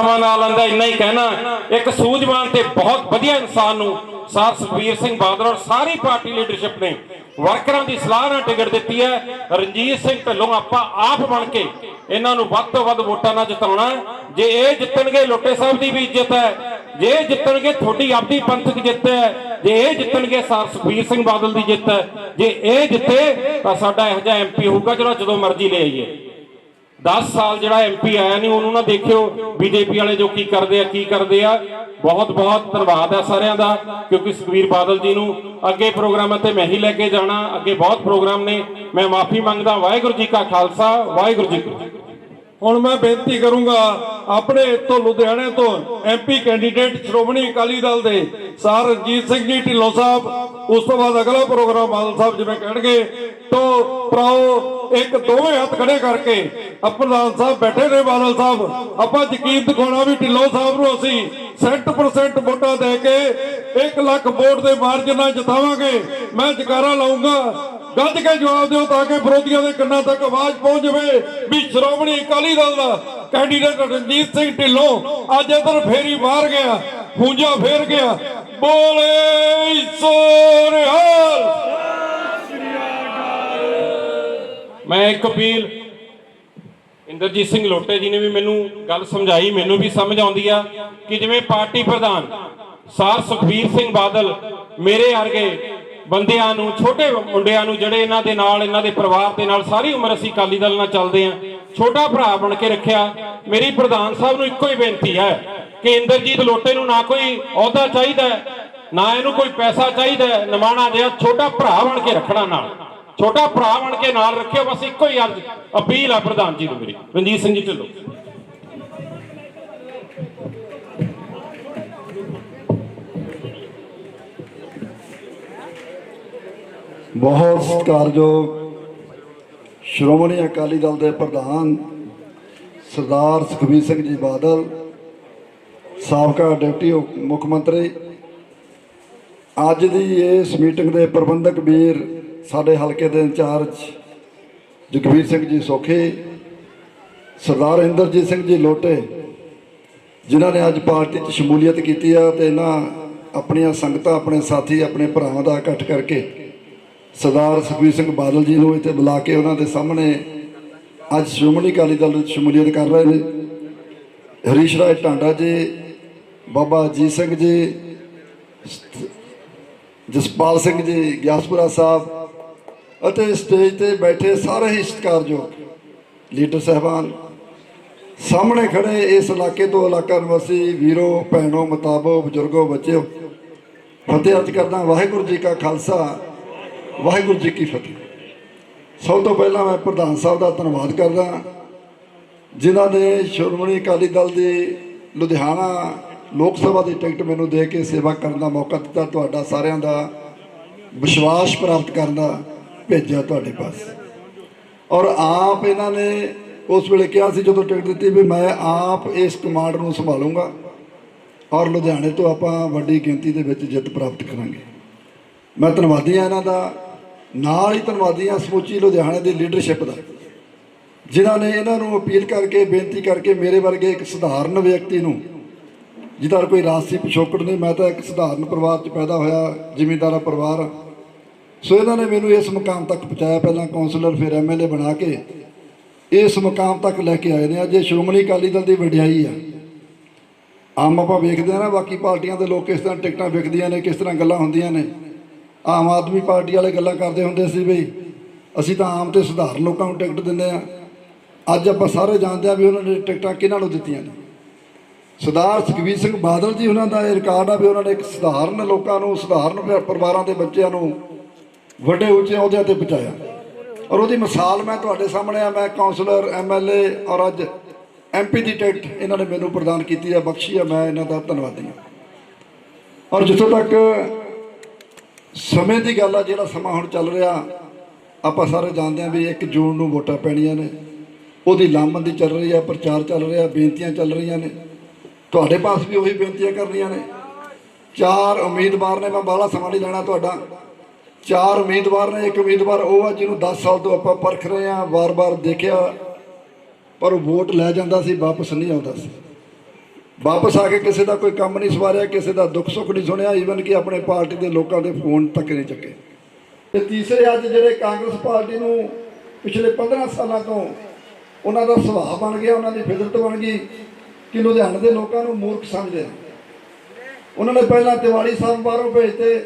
ਸਮਾਂ ਨਾਲ ਆਂਦਾ ਇੰਨਾ ਹੀ ਕਹਿਣਾ, ਇੱਕ ਸੂਝਵਾਨ ਤੇ ਬਹੁਤ ਵਧੀਆ ਇਨਸਾਨ ਨੂੰ ਸਾਰ ਸੁਖਬੀਰ ਸਿੰਘ ਬਾਦਲ ਔਰ ਸਾਰੀ ਪਾਰਟੀ ਲੀਡਰਸ਼ਿਪ ਨੇ ਵਰਕਰਾਂ ਦੀ ਸਲਾਹ ਨਾਲ ਟਿਕਟ ਦਿੱਤੀ ਹੈ। ਰਣਜੀਤ ਸਿੰਘ ਢੱਲੋਂ ਆਪਾਂ ਆਪ ਬਣ ਕੇ ਇਹਨਾਂ ਨੂੰ ਵੱਧ ਤੋਂ ਵੱਧ ਵੋਟਾਂ ਨਾਲ ਜਿਤਾਉਣਾ ਜੇ ਇਹ ਜਿੱਤਣਗੇ, ਲੋਟੇ ਸਾਹਿਬ ਦੀ ਵੀ ਇੱਜ਼ਤ ਹੈ। ਜੇ ਜਿੱਤਣਗੇ, ਤੁਹਾਡੀ ਆਪਦੀ ਪੰਥਕ ਜਿੱਤ ਹੈ। ਜੇ ਇਹ ਜਿੱਤਣਗੇ ਸਾਰ ਸੁਖਬੀਰ ਸਿੰਘ ਬਾਦਲ ਦੀ ਜਿੱਤ ਹੈ। ਜੇ ਇਹ ਜਿੱਤੇ, ਤਾਂ ਸਾਡਾ ਇਹੋ ਜਿਹਾ ਐਮਪੀ ਹੋਊਗਾ ਜਿਹੜਾ ਜਦੋਂ ਮਰਜ਼ੀ ਲੈ ਆਈਏ। 10 ਸਾਲ ਜਿਹੜਾ ਐਮਪੀ ਆਇਆ ਨਹੀਂ, ਉਹਨੂੰ ਨਾ ਦੇਖਿਓ ਬੀਜੇਪੀ ਵਾਲੇ ਜੋ ਕੀ ਕਰਦੇ ਆ, ਕੀ ਕਰਦੇ ਆ। ਬਹੁਤ ਬਹੁਤ ਧੰਨਵਾਦ ਆ ਸਾਰਿਆਂ ਦਾ, ਕਿਉਂਕਿ ਸੁਖਵੀਰ ਬਾਦਲ ਜੀ ਨੂੰ ਅੱਗੇ ਪ੍ਰੋਗਰਾਮਾਂ ਤੇ ਮੈਂ ਹੀ ਲੈ ਕੇ ਜਾਣਾ। ਅੱਗੇ ਬਹੁਤ ਪ੍ਰੋਗਰਾਮ ਨੇ। ਮੈਂ ਮਾਫੀ ਮੰਗਦਾ, ਵਾਹਿਗੁਰੂ ਜੀ ਕਾ ਖਾਲਸਾ, ਵਾਹਿਗੁਰੂ ਜੀ ਹੁਣ ਮੈਂ ਬੇਨਤੀ ਕਰੂੰਗਾ, ਆਪਣੇ ਇੱਥੋਂ ਲੁਧਿਆਣੇ ਤੋਂ ਐਮਪੀ ਕੈਂਡੀਡੇਟ ਸ਼੍ਰੋਮਣੀ ਅਕਾਲੀ ਦਲ ਦੇ ਸਰ ਰਣਜੀਤ ਸਿੰਘ ਜੀ ਢਿੱਲੋਂ ਸਾਹਿਬ, ਉਸ ਤੋਂ ਬਾਅਦ ਅਗਲਾ ਪ੍ਰੋਗਰਾਮ ਬਾਦਲ ਸਾਹਿਬ ਜਿਵੇਂ ਕਹਿਣਗੇ ਤੋਂ ਪ੍ਰਾਓ ਇੱਕ ਦੋਵੇਂ ਹੱਥ ਖੜੇ ਕਰਕੇ ਆ ਸਾਹਿਬ ਬੈਠੇ ਨੇ, ਬਾਦਲ ਸਾਹਿਬ। ਆਪਾਂ ਯਕੀਨ ਦਿਖਾਉਣਾ ਵੀ ਢਿੱਲੋਂ ਸਾਹਿਬ ਨੂੰ ਅਸੀਂ 100% ਵੋਟਾਂ ਦੇ ਕੇ 1 ਲੱਖ ਵੋਟ ਦੇ ਮਾਰਜਨ ਨਾਲ ਜਿਤਾਵਾਂਗੇ। ਮੈਂ ਜਕਾਰਾ ਲਾਉਂਗਾ ਗੱਜ ਕੇ ਜਵਾਬ ਦਿਓ ਤਾਂ ਕਿ ਵਿਰੋਧੀਆਂ ਦੇ ਕੰਨਾਂ ਤੱਕ ਆਵਾਜ਼ ਪਹੁੰਚ ਜਾਵੇ ਵੀ ਸ਼੍ਰੋਮਣੀ ਅਕਾਲੀ ਦਲ ਦਾ ਕੈਂਡੀਡੇਟ ਰਣਜੀਤ ਸਿੰਘ ਢਿੱਲੋਂ ਅੱਜ ਇਧਰ ਫੇਰੀ ਮਾਰ ਗਿਆ ਪੂੰਜਾ ਫੇਰ ਗਿਆ। ਬੋਲੇ ਸੋਨਿਹਾਲ! ਮੈਂ ਇੱਕ ਅਪੀਲ ਇੰਦਰਜੀਤ ਸਿੰਘ ਲੋਟੇ ਜੀ ਨੇ ਵੀ ਮੈਨੂੰ ਗੱਲ ਸਮਝਾਈ, ਮੈਨੂੰ ਵੀ ਸਮਝ ਆਉਂਦੀ ਆ ਕਿ ਜਿਵੇਂ ਪਾਰਟੀ ਪ੍ਰਧਾਨ ਸਾਰ ਸੁਖਬੀਰ ਸਿੰਘ ਬਾਦਲ ਮੇਰੇ ਵਰਗੇ ਬੰਦਿਆਂ ਨੂੰ, ਛੋਟੇ ਮੁੰਡਿਆਂ ਨੂੰ, ਜਿਹੜੇ ਇਹਨਾਂ ਦੇ ਨਾਲ, ਇਹਨਾਂ ਦੇ ਪਰਿਵਾਰ ਦੇ ਨਾਲ ਸਾਰੀ ਉਮਰ ਅਸੀਂ ਅਕਾਲੀ ਦਲ ਨਾਲ ਚੱਲਦੇ ਆਂ, ਛੋਟਾ ਭਰਾ ਬਣ ਕੇ ਰੱਖਿਆ, ਮੇਰੀ ਪ੍ਰਧਾਨ ਸਾਹਿਬ ਨੂੰ ਇੱਕੋ ਹੀ ਬੇਨਤੀ ਹੈ ਕਿ ਇੰਦਰਜੀਤ ਲੋਟੇ ਨੂੰ ਨਾ ਕੋਈ ਅਹੁਦਾ ਚਾਹੀਦਾ ਨਾ ਇਹਨੂੰ ਕੋਈ ਪੈਸਾ ਚਾਹੀਦਾ ਨਿਮਾਣਾ ਜਿਹਾ ਛੋਟਾ ਭਰਾ ਬਣ ਕੇ ਰੱਖਣਾ ਨਾਲ। ਛੋਟਾ ਭਰਾ ਬਣ ਕੇ ਨਾਲ ਰੱਖਿਓ, ਬਸ ਇੱਕੋ ਹੀ ਅਰਜ਼, ਅਪੀਲ ਆ ਪ੍ਰਧਾਨ ਜੀ ਨੂੰ ਮੇਰੀ। ਰਣਜੀਤ ਸਿੰਘ ਜੀ, ਢਿੱਲੋਂ। ਬਹੁਤ ਸਤਿਕਾਰਯੋਗ ਸ਼੍ਰੋਮਣੀ ਅਕਾਲੀ ਦਲ ਦੇ ਪ੍ਰਧਾਨ ਸਰਦਾਰ ਸੁਖਬੀਰ ਸਿੰਘ ਜੀ ਬਾਦਲ, ਸਾਬਕਾ ਡਿਪਟੀ ਮੁੱਖ ਮੰਤਰੀ, ਅੱਜ ਦੀ ਇਸ ਮੀਟਿੰਗ ਦੇ ਪ੍ਰਬੰਧਕ ਵੀਰ ਸਾਡੇ ਹਲਕੇ ਦੇ ਇੰਚਾਰਜ ਜਗਵੀਰ ਸਿੰਘ ਜੀ ਸੋਖੇ, ਸਰਦਾਰ ਇੰਦਰਜੀਤ ਸਿੰਘ ਜੀ ਲੋਟੇ, ਜਿਨ੍ਹਾਂ ਨੇ ਅੱਜ ਪਾਰਟੀ 'ਚ ਸ਼ਮੂਲੀਅਤ ਕੀਤੀ ਆ ਤੇ ਇਹਨਾਂ ਆਪਣੀਆਂ ਸੰਗਤਾਂ, ਆਪਣੇ ਸਾਥੀ, ਆਪਣੇ ਭਰਾਵਾਂ ਦਾ ਇਕੱਠ ਕਰਕੇ ਸਰਦਾਰ ਸੁਖਬੀਰ ਸਿੰਘ ਬਾਦਲ ਜੀ ਨੂੰ ਇੱਥੇ ਬੁਲਾ ਕੇ ਉਹਨਾਂ ਦੇ ਸਾਹਮਣੇ ਅੱਜ ਸ਼੍ਰੋਮਣੀ ਅਕਾਲੀ ਦਲ ਵਿੱਚ ਸ਼ਮੂਲੀਅਤ ਕਰ ਰਹੇ ਨੇ। ਹਰੀਸ਼ ਰਾਏ ਟਾਂਡਾ ਜੀ, ਬਾਬਾ ਅਜੀਤ ਸਿੰਘ ਜੀ, ਜਸਪਾਲ ਸਿੰਘ ਜੀ, ਗਿਆਸਪੁਰਾ ਸਾਹਿਬ ਅਤੇ ਸਟੇਜ ਤੇ ਬੈਠੇ ਸਾਰੇ ਹੀ ਸਤਿਕਾਰਯੋਗ ਲੀਡਰ ਸਹਿਬਾਨ। ਸਾਹਮਣੇ ਖੜੇ ਇਸ ਇਲਾਕੇ ਤੋਂ ਇਲਾਕਾ ਨਿਵਾਸੀ ਵੀਰੋ, ਭੈਣੋ ਮਤਾਬੋ ਬਜ਼ੁਰਗੋ, ਬੱਚਿਓ, ਫਤਿਹ ਅਰਜ਼ ਕਰਦਾ ਵਾਹਿਗੁਰੂ ਜੀ ਕਾ ਖਾਲਸਾ, ਵਾਹਿਗੁਰੂ ਜੀ ਕੀ ਫਤਿਹ। ਸਭ ਤੋਂ ਪਹਿਲਾਂ ਮੈਂ ਪ੍ਰਧਾਨ ਸਾਹਿਬ ਦਾ ਧੰਨਵਾਦ ਕਰਦਾ ਜਿਨ੍ਹਾਂ ਨੇ ਸ਼੍ਰੋਮਣੀ ਅਕਾਲੀ ਦਲ ਦੀ ਲੁਧਿਆਣਾ ਲੋਕ ਸਭਾ ਦੀ ਟਿਕਟ ਮੈਨੂੰ ਦੇ ਕੇ ਸੇਵਾ ਕਰਨ ਦਾ ਮੌਕਾ ਦਿੱਤਾ। ਤੁਹਾਡਾ ਸਾਰਿਆਂ ਦਾ ਵਿਸ਼ਵਾਸ ਪ੍ਰਾਪਤ ਕਰਨ ਦਾ ਭੇਜਿਆ ਤੁਹਾਡੇ ਪਾਸ। ਔਰ ਆਪ ਇਹਨਾਂ ਨੇ ਉਸ ਵੇਲੇ ਕਿਹਾ ਸੀ ਜਦੋਂ ਟਿਕਟ ਦਿੱਤੀ ਵੀ ਮੈਂ ਆਪ ਇਸ ਕਮਾਂਡ ਨੂੰ ਸੰਭਾਲੂੰਗਾ ਔਰ ਲੁਧਿਆਣੇ ਤੋਂ ਆਪਾਂ ਵੱਡੀ ਗਿਣਤੀ ਦੇ ਵਿੱਚ ਜਿੱਤ ਪ੍ਰਾਪਤ ਕਰਾਂਗੇ। ਮੈਂ ਧੰਨਵਾਦੀ ਹਾਂ ਇਹਨਾਂ ਦਾ। ਨਾਲ ਹੀ ਧੰਨਵਾਦੀ ਹਾਂ ਸਮੁੱਚੀ ਲੁਧਿਆਣੇ ਦੀ ਲੀਡਰਸ਼ਿਪ ਦਾ, ਜਿਨ੍ਹਾਂ ਨੇ ਇਹਨਾਂ ਨੂੰ ਅਪੀਲ ਕਰਕੇ, ਬੇਨਤੀ ਕਰਕੇ ਮੇਰੇ ਵਰਗੇ ਇੱਕ ਸਧਾਰਨ ਵਿਅਕਤੀ ਨੂੰ, ਜਿਹਦਾ ਕੋਈ ਰਾਜਸੀ ਪਿਛੋਕੜ ਨਹੀਂ, ਮੈਂ ਤਾਂ ਇੱਕ ਸਧਾਰਨ ਪਰਿਵਾਰ 'ਚ ਪੈਦਾ ਹੋਇਆ, ਜ਼ਿਮੀਂਦਾਰਾ ਪਰਿਵਾਰ ਸੋ ਇਹਨਾਂ ਨੇ ਮੈਨੂੰ ਇਸ ਮੁਕਾਮ ਤੱਕ ਪਹੁੰਚਾਇਆ। ਪਹਿਲਾਂ ਕਾਉਂਸਲਰ ਫਿਰ ਐਮਐਲਏ ਬਣਾ ਕੇ ਇਸ ਮੁਕਾਮ ਤੱਕ ਲੈ ਕੇ ਆਏ ਨੇ। ਅੱਜ ਇਹ ਸ਼੍ਰੋਮਣੀ ਅਕਾਲੀ ਦਲ ਦੀ ਵਡਿਆਈ ਆ। ਆਮ ਆਪਾਂ ਵੇਖਦੇ ਆ ਨਾ, ਬਾਕੀ ਪਾਰਟੀਆਂ ਦੇ ਲੋਕ ਕਿਸ ਤਰ੍ਹਾਂ ਟਿਕਟਾਂ ਵਿਕਦੀਆਂ ਨੇ, ਕਿਸ ਤਰ੍ਹਾਂ ਗੱਲਾਂ ਹੁੰਦੀਆਂ ਨੇ। ਆਮ ਆਦਮੀ ਪਾਰਟੀ ਵਾਲੇ ਗੱਲਾਂ ਕਰਦੇ ਹੁੰਦੇ ਸੀ ਵੀ ਅਸੀਂ ਤਾਂ ਆਮ ਤੇ ਸਧਾਰਨ ਲੋਕਾਂ ਨੂੰ ਟਿਕਟ ਦਿੰਦੇ ਆ। ਅੱਜ ਆਪਾਂ ਸਾਰੇ ਜਾਣਦੇ ਆ ਵੀ ਉਹਨਾਂ ਨੇ ਟਿਕਟਾਂ ਕਿਹਨਾਂ ਨੂੰ ਦਿੱਤੀਆਂ ਨੇ। ਸਰਦਾਰ ਸੁਖਬੀਰ ਸਿੰਘ ਬਾਦਲ ਜੀ ਉਹਨਾਂ ਦਾ ਇਹ ਰਿਕਾਰਡ ਆ ਵੀ ਉਹਨਾਂ ਨੇ ਇੱਕ ਸਧਾਰਨ ਲੋਕਾਂ ਨੂੰ, ਸਧਾਰਨ ਪਰਿਵਾਰਾਂ ਦੇ ਬੱਚਿਆਂ ਨੂੰ ਵੱਡੇ ਉੱਚੇ ਅਹੁਦਿਆਂ ਤੇ ਪਹੁੰਚਾਇਆ ਔਰ ਉਹਦੀ ਮਿਸਾਲ ਮੈਂ ਤੁਹਾਡੇ ਸਾਹਮਣੇ ਆ, ਮੈਂ ਕਾਉਂਸਲਰ ਐਮਐਲਏ ਔਰ ਅੱਜ ਐਮਪੀ ਦੀ ਟਿਕਟ ਇਹਨਾਂ ਨੇ ਮੈਨੂੰ ਪ੍ਰਦਾਨ ਕੀਤੀ ਹੈ ਬਖਸ਼ੀ ਹੈ ਮੈਂ ਇਹਨਾਂ ਦਾ ਧੰਨਵਾਦੀ ਹਾਂ। ਔਰ ਜਿੱਥੋਂ ਤੱਕ ਸਮੇਂ ਦੀ ਗੱਲ ਆ, ਜਿਹੜਾ ਸਮਾਂ ਹੁਣ ਚੱਲ ਰਿਹਾ, ਆਪਾਂ ਸਾਰੇ ਜਾਣਦੇ ਹਾਂ ਵੀ 1 ਜੂਨ ਨੂੰ ਵੋਟਾਂ ਪੈਣੀਆਂ ਨੇ। ਉਹਦੀ ਲਾਮਬੰਦੀ ਚੱਲ ਰਹੀ ਹੈ ਪ੍ਰਚਾਰ ਚੱਲ ਰਿਹਾ, ਬੇਨਤੀਆਂ ਚੱਲ ਰਹੀਆਂ ਨੇ। ਤੁਹਾਡੇ ਪਾਸ ਵੀ ਉਹੀ ਬੇਨਤੀਆਂ ਕਰਨੀਆਂ ਨੇ। ਚਾਰ ਉਮੀਦਵਾਰ ਨੇ, ਮੈਂ ਬਾਹਲਾ ਸਮਾਂ ਨਹੀਂ ਲੈਣਾ ਤੁਹਾਡਾ। ਚਾਰ ਉਮੀਦਵਾਰ ਨੇ, ਇੱਕ ਉਮੀਦਵਾਰ ਉਹ ਆ ਜਿਹਨੂੰ 10 ਸਾਲ ਤੋਂ ਆਪਾਂ ਪਰਖ ਰਹੇ ਆ ਵਾਰ-ਵਾਰ ਦੇਖਿਆ, ਪਰ ਉਹ ਵੋਟ ਲੈ ਜਾਂਦਾ ਸੀ, ਵਾਪਸ ਨਹੀਂ ਆਉਂਦਾ ਸੀ। ਵਾਪਸ ਆ ਕੇ ਕਿਸੇ ਦਾ ਕੋਈ ਕੰਮ ਨਹੀਂ ਸਵਾਰਿਆ, ਕਿਸੇ ਦਾ ਦੁੱਖ ਸੁੱਖ ਨਹੀਂ ਸੁਣਿਆ ਈਵਨ ਕਿ ਆਪਣੇ ਪਾਰਟੀ ਦੇ ਲੋਕਾਂ ਦੇ ਫੋਨ ਤੱਕ ਨਹੀਂ ਚੱਕੇ। ਤੇ ਤੀਸਰੇ ਅੱਜ ਜਿਹੜੇ ਕਾਂਗਰਸ ਪਾਰਟੀ ਨੂੰ ਪਿਛਲੇ 15 ਸਾਲਾਂ ਤੋਂ ਉਹਨਾਂ ਦਾ ਸੁਭਾਅ ਬਣ ਗਿਆ, ਉਹਨਾਂ ਦੀ ਫਿਦਰਤ ਬਣ ਗਈ ਕਿ ਲੁਧਿਆਣੇ ਦੇ ਲੋਕਾਂ ਨੂੰ ਮੂਰਖ ਸਮਝਦੇ ਉਹਨਾਂ ਨੇ ਪਹਿਲਾਂ ਤਿਵਾੜੀ ਸਾਹਿਬ ਬਾਹਰੋਂ ਭੇਜਤੇ,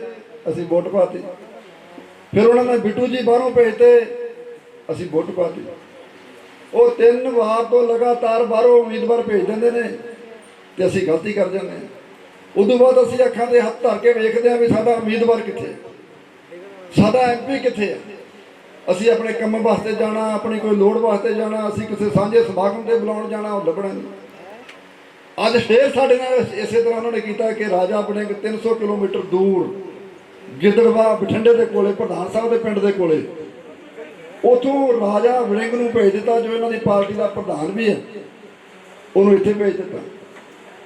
ਅਸੀਂ ਵੋਟ ਪਾਤੀ। ਫਿਰ ਉਹਨਾਂ ਨੇ ਬਿੱਟੂ ਜੀ ਬਾਹਰੋਂ ਭੇਜਤੇ, ਅਸੀਂ ਵੋਟ ਪਾਤੀ ਉਹ ਤਿੰਨ ਵਾਰ ਤੋਂ ਲਗਾਤਾਰ ਬਾਹਰੋਂ ਉਮੀਦਵਾਰ ਭੇਜ ਦਿੰਦੇ ਨੇ ਤੇ ਅਸੀਂ ਗਲਤੀ ਕਰ ਜਾਂਦੇ ਹਾਂ। ਉਦੋਂ ਬਾਅਦ ਅਸੀਂ ਅੱਖਾਂ ਦੇ ਹੱਥ ਧਰ ਕੇ ਵੇਖਦੇ ਹਾਂ ਵੀ ਸਾਡਾ ਉਮੀਦਵਾਰ ਕਿੱਥੇ ਹੈ। ਸਾਡਾ ਐਮਪੀ ਕਿੱਥੇ ਹੈ? ਅਸੀਂ ਆਪਣੇ ਕੰਮ ਵਾਸਤੇ ਜਾਣਾ, ਆਪਣੀ ਕੋਈ ਲੋੜ ਵਾਸਤੇ ਜਾਣਾ, ਅਸੀਂ ਕਿਸੇ ਸਾਂਝੇ ਸਮਾਗਮ ਤੇ ਬੁਲਾਉਣ ਜਾਣਾ, ਉਹ ਲੱਭਣਾ ਨਹੀਂ। ਅੱਜ ਫੇਰ ਸਾਡੇ ਨਾਲ ਇਸੇ ਤਰ੍ਹਾਂ ਉਹਨਾਂ ਨੇ ਕੀਤਾ ਕਿ ਰਾਜਾ ਆਪਣੇ 300 ਕਿਲੋਮੀਟਰ ਦੂਰ ਗਿੱਦੜਵਾ ਬਠਿੰਡੇ ਦੇ ਕੋਲੇ, ਪ੍ਰਧਾਨ ਸਾਹਿਬ ਦੇ ਪਿੰਡ ਦੇ ਕੋਲੇ, ਉਥੋਂ ਰਾਜਾ ਵੜਿੰਗ ਨੂੰ ਭੇਜ ਦਿੱਤਾ, ਜੋ ਇਹਨਾਂ ਦੀ ਪਾਰਟੀ ਦਾ ਪ੍ਰਧਾਨ ਵੀ ਹੈ, ਉਹਨੂੰ ਇੱਥੇ ਭੇਜ ਦਿੱਤਾ।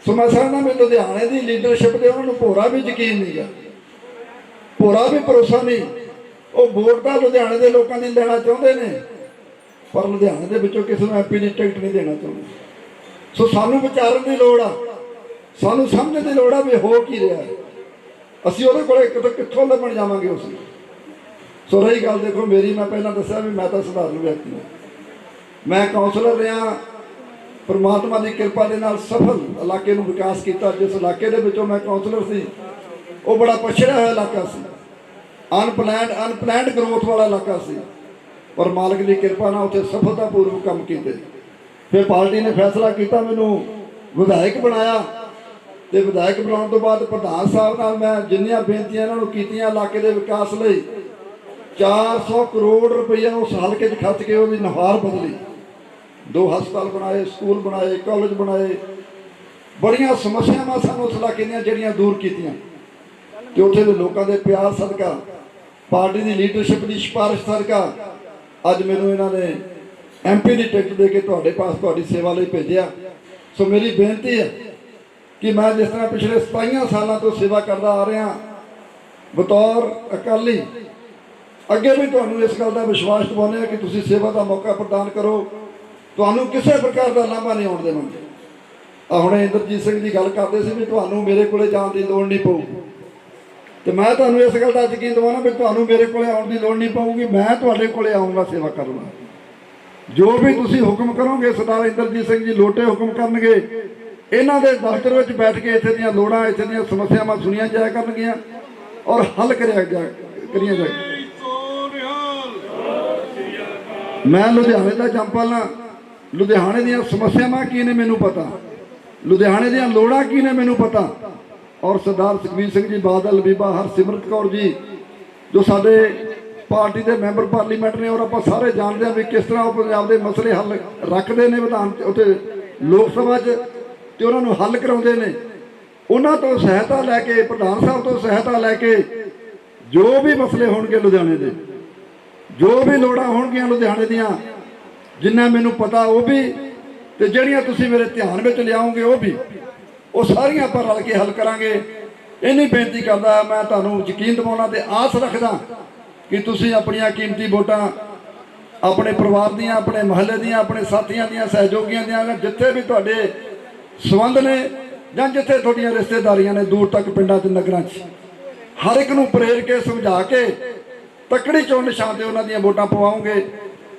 ਸੋ ਮੈਂ ਸਮਝਦਾ ਵੀ ਲੁਧਿਆਣੇ ਦੀ ਲੀਡਰਸ਼ਿਪ ਤੇ ਉਹਨਾਂ ਨੂੰ ਭੋਰਾ ਵੀ ਯਕੀਨ ਨਹੀਂ ਗਾ। ਭੋਰਾ ਵੀ ਭਰੋਸਾ ਨਹੀਂ। ਉਹ ਵੋਟ ਤਾਂ ਲੁਧਿਆਣੇ ਦੇ ਲੋਕਾਂ ਦੀ ਲੈਣਾ ਚਾਹੁੰਦੇ ਨੇ, ਪਰ ਲੁਧਿਆਣੇ ਦੇ ਵਿੱਚੋਂ ਕਿਸੇ ਨੂੰ ਐਮਪੀ ਦੀ ਟਿਕਟ ਨਹੀਂ ਦੇਣਾ ਚਾਹੁੰਦੇ। ਸੋ ਸਾਨੂੰ ਵਿਚਾਰਨ ਦੀ ਲੋੜ ਆ। ਸਾਨੂੰ ਸਮਝਣ ਦੀ ਲੋੜ ਆ ਵੀ ਹੋ ਕੀ ਰਿਹਾ ਹੈ। ਅਸੀਂ ਉਹਦੇ ਕੋਲੇ ਕਿੱਥੋਂ ਕਿੱਥੋਂ ਲੱਭਣ ਜਾਵਾਂਗੇ ਉਸ ਨੂੰ? ਸੋ ਰਹੀ ਗੱਲ ਦੇਖੋ, ਮੇਰੀ ਮੈਂ ਪਹਿਲਾਂ ਦੱਸਿਆ ਵੀ ਮੈਂ ਤਾਂ ਸਧਾਰਨ ਵਿਅਕਤੀ ਹਾਂ। ਮੈਂ ਕਾਉਂਸਲਰ ਰਿਹਾ, ਪਰਮਾਤਮਾ ਦੀ ਕਿਰਪਾ ਦੇ ਨਾਲ ਸਫਲ ਇਲਾਕੇ ਨੂੰ ਵਿਕਾਸ ਕੀਤਾ। ਜਿਸ ਇਲਾਕੇ ਦੇ ਵਿੱਚੋਂ ਮੈਂ ਕਾਉਂਸਲਰ ਸੀ, ਉਹ ਬੜਾ ਪਛੜਿਆ ਹੋਇਆ ਇਲਾਕਾ ਸੀ। ਅਨਪਲੈਨਡ ਅਨਪਲੈਨਡ ਗਰੋਥ ਵਾਲਾ ਇਲਾਕਾ ਸੀ। ਪਰ ਮਾਲਕ ਦੀ ਕਿਰਪਾ ਨਾਲ ਉੱਥੇ ਸਫਲਤਾਪੂਰਵਕ ਕੰਮ ਕੀਤੇ। ਫਿਰ ਪਾਰਟੀ ਨੇ ਫੈਸਲਾ ਕੀਤਾ, ਮੈਨੂੰ ਵਿਧਾਇਕ ਬਣਾਇਆ। ਤੇ ਵਿਧਾਇਕ ਬਣਾਉਣ ਤੋਂ ਬਾਅਦ ਪ੍ਰਧਾਨ ਸਾਹਿਬ ਨਾਲ ਮੈਂ ਜਿੰਨੀਆਂ ਬੇਨਤੀਆਂ ਇਹਨਾਂ ਨੂੰ ਕੀਤੀਆਂ ਇਲਾਕੇ ਦੇ ਵਿਕਾਸ ਲਈ 400 ਕਰੋੜ ਰੁਪਈਆ ਉਸ ਹਲਕੇ 'ਚ ਖਰਚ ਕੇ ਉਹਦੀ ਨੁਹਾਰ ਬਦਲੀ। ਦੋ ਹਸਪਤਾਲ ਬਣਾਏ, ਸਕੂਲ ਬਣਾਏ, ਕਾਲਜ ਬਣਾਏ। ਬੜੀਆਂ ਸਮੱਸਿਆਵਾਂ ਸਾਨੂੰ ਉਸ ਇਲਾਕੇ ਦੀਆਂ ਜਿਹੜੀਆਂ ਦੂਰ ਕੀਤੀਆਂ। ਤੇ ਉੱਥੇ ਦੇ ਲੋਕਾਂ ਦੇ ਪਿਆਰ ਸਦਕਾ, ਪਾਰਟੀ ਦੀ ਲੀਡਰਸ਼ਿਪ ਦੀ ਸਿਫਾਰਿਸ਼ ਸਦਕਾ, ਅੱਜ ਮੈਨੂੰ ਇਹਨਾਂ ਨੇ ਐਮਪੀ ਦੀ ਟਿਕਟ ਦੇ ਕੇ ਤੁਹਾਡੇ ਪਾਸ ਤੁਹਾਡੀ ਸੇਵਾ ਲਈ ਭੇਜਿਆ। ਸੋ ਮੇਰੀ ਬੇਨਤੀ ਹੈ ਕਿ ਮੈਂ ਜਿਸ ਤਰ੍ਹਾਂ ਪਿਛਲੇ 27 ਸਾਲਾਂ ਤੋਂ ਸੇਵਾ ਕਰਦਾ ਆ ਰਿਹਾ, ਬਤੌਰ ਅਕਾਲੀ, ਅੱਗੇ ਵੀ ਤੁਹਾਨੂੰ ਇਸ ਗੱਲ ਦਾ ਵਿਸ਼ਵਾਸ ਦਿਵਾਉਂਦੇ ਹਾਂ ਕਿ ਤੁਸੀਂ ਸੇਵਾ ਦਾ ਮੌਕਾ ਪ੍ਰਦਾਨ ਕਰੋ। ਤੁਹਾਨੂੰ ਕਿਸੇ ਪ੍ਰਕਾਰ ਦਾ ਲਾਂਭਾ ਨਹੀਂ ਆਉਣ ਦੇਵਾਂਗੇ। ਆ ਹੁਣੇ ਇੰਦਰਜੀਤ ਸਿੰਘ ਜੀ ਗੱਲ ਕਰਦੇ ਸੀ ਵੀ ਤੁਹਾਨੂੰ ਮੇਰੇ ਕੋਲੇ ਜਾਣ ਦੀ ਲੋੜ ਨਹੀਂ ਪਊ। ਤੇ ਮੈਂ ਤੁਹਾਨੂੰ ਇਸ ਗੱਲ ਦਾ ਯਕੀਨ ਦਿਵਾਉਣਾ ਵੀ ਤੁਹਾਨੂੰ ਮੇਰੇ ਕੋਲੇ ਆਉਣ ਦੀ ਲੋੜ ਨਹੀਂ ਪਊਗੀ, ਮੈਂ ਤੁਹਾਡੇ ਕੋਲੇ ਆਉਂਗਾ ਸੇਵਾ ਕਰਨ ਜੋ ਵੀ ਤੁਸੀਂ ਹੁਕਮ ਕਰੋਗੇ, ਸਰਦਾਰ ਇੰਦਰਜੀਤ ਸਿੰਘ ਜੀ ਲੋਟੇ ਹੁਕਮ ਕਰਨਗੇ। ਇਹਨਾਂ ਦੇ ਦਫ਼ਤਰ ਵਿੱਚ ਬੈਠ ਕੇ ਇੱਥੇ ਦੀਆਂ ਲੋੜਾਂ, ਇੱਥੇ ਦੀਆਂ ਸਮੱਸਿਆਵਾਂ ਸੁਣੀਆਂ ਜਾਇਆ ਕਰਨਗੀਆਂ ਔਰ ਹੱਲ ਕਰਿਆ ਜਾ, ਕਰੀਆਂ ਜਾਏ ਮੈਂ ਲੁਧਿਆਣੇ ਦਾ ਜੰਪਲ ਲੁਧਿਆਣੇ ਦੀਆਂ ਸਮੱਸਿਆਵਾਂ ਕੀ ਨੇ ਮੈਨੂੰ ਪਤਾ? ਲੁਧਿਆਣੇ ਦੀਆਂ ਲੋੜਾਂ ਕੀ ਨੇ ਮੈਨੂੰ ਪਤਾ? ਔਰ ਸਰਦਾਰ ਸੁਖਬੀਰ ਸਿੰਘ ਜੀ, ਬਾਦਲ, ਬੀਬਾ ਹਰਸਿਮਰਤ ਕੌਰ ਜੀ, ਜੋ ਸਾਡੇ ਪਾਰਟੀ ਦੇ ਮੈਂਬਰ ਪਾਰਲੀਮੈਂਟ ਨੇ ਔਰ ਆਪਾਂ ਸਾਰੇ ਜਾਣਦੇ ਹਾਂ ਵੀ ਕਿਸ ਤਰ੍ਹਾਂ ਉਹ ਪੰਜਾਬ ਦੇ ਮਸਲੇ ਹੱਲ ਰੱਖਦੇ ਨੇ ਵਿਧਾਨ ਉੱਥੇ ਲੋਕ ਸਭਾ 'ਚ। ਤੇ ਉਹਨਾਂ ਨੂੰ ਹੱਲ ਕਰਾਉਂਦੇ ਨੇ। ਉਹਨਾਂ ਤੋਂ ਸਹਾਇਤਾ ਲੈ ਕੇ, ਪ੍ਰਧਾਨ ਸਾਹਿਬ ਤੋਂ ਸਹਾਇਤਾ ਲੈ ਕੇ ਜੋ ਵੀ ਮਸਲੇ ਹੋਣਗੇ ਲੁਧਿਆਣੇ ਦੇ, ਜੋ ਵੀ ਲੋੜਾਂ ਹੋਣਗੀਆਂ ਲੁਧਿਆਣੇ ਦੀਆਂ, ਜਿੰਨਾ ਮੈਨੂੰ ਪਤਾ ਉਹ ਵੀ, ਤੇ ਜਿਹੜੀਆਂ ਤੁਸੀਂ ਮੇਰੇ ਧਿਆਨ ਵਿੱਚ ਲਿਆਓਗੇ ਉਹ ਵੀ, ਉਹ ਸਾਰੀਆਂ ਆਪਾਂ ਰਲ ਕੇ ਹੱਲ ਕਰਾਂਗੇ। ਇੰਨੀ ਬੇਨਤੀ ਕਰਦਾ ਮੈਂ ਤੁਹਾਨੂੰ ਯਕੀਨ ਦਿਵਾਉਣਾ ਤੇ ਆਸ ਰੱਖਦਾ ਕਿ ਤੁਸੀਂ ਆਪਣੀਆਂ ਕੀਮਤੀ ਵੋਟਾਂ ਆਪਣੇ ਪਰਿਵਾਰ ਦੀਆਂ, ਆਪਣੇ ਮਹੱਲੇ ਦੀਆਂ, ਆਪਣੇ ਸਾਥੀਆਂ ਦੀਆਂ, ਸਹਿਯੋਗੀਆਂ ਦੀਆਂ, ਜਿੱਥੇ ਵੀ ਤੁਹਾਡੇ ਸੰਬੰਧ ਨੇ ਜਾਂ ਜਿੱਥੇ ਤੁਹਾਡੀਆਂ ਰਿਸ਼ਤੇਦਾਰੀਆਂ ਨੇ ਦੂਰ ਤੱਕ ਪਿੰਡਾਂ ਤੇ ਨਗਰਾਂ 'ਚ, ਹਰ ਇੱਕ ਨੂੰ ਪ੍ਰੇਰ ਕੇ ਸਮਝਾ ਕੇ ਤਕੜੀ ਚੋਣ ਨਿਸ਼ਾਨ ਤੇ ਉਹਨਾਂ ਦੀਆਂ ਵੋਟਾਂ ਪਵਾਉਂਗੇ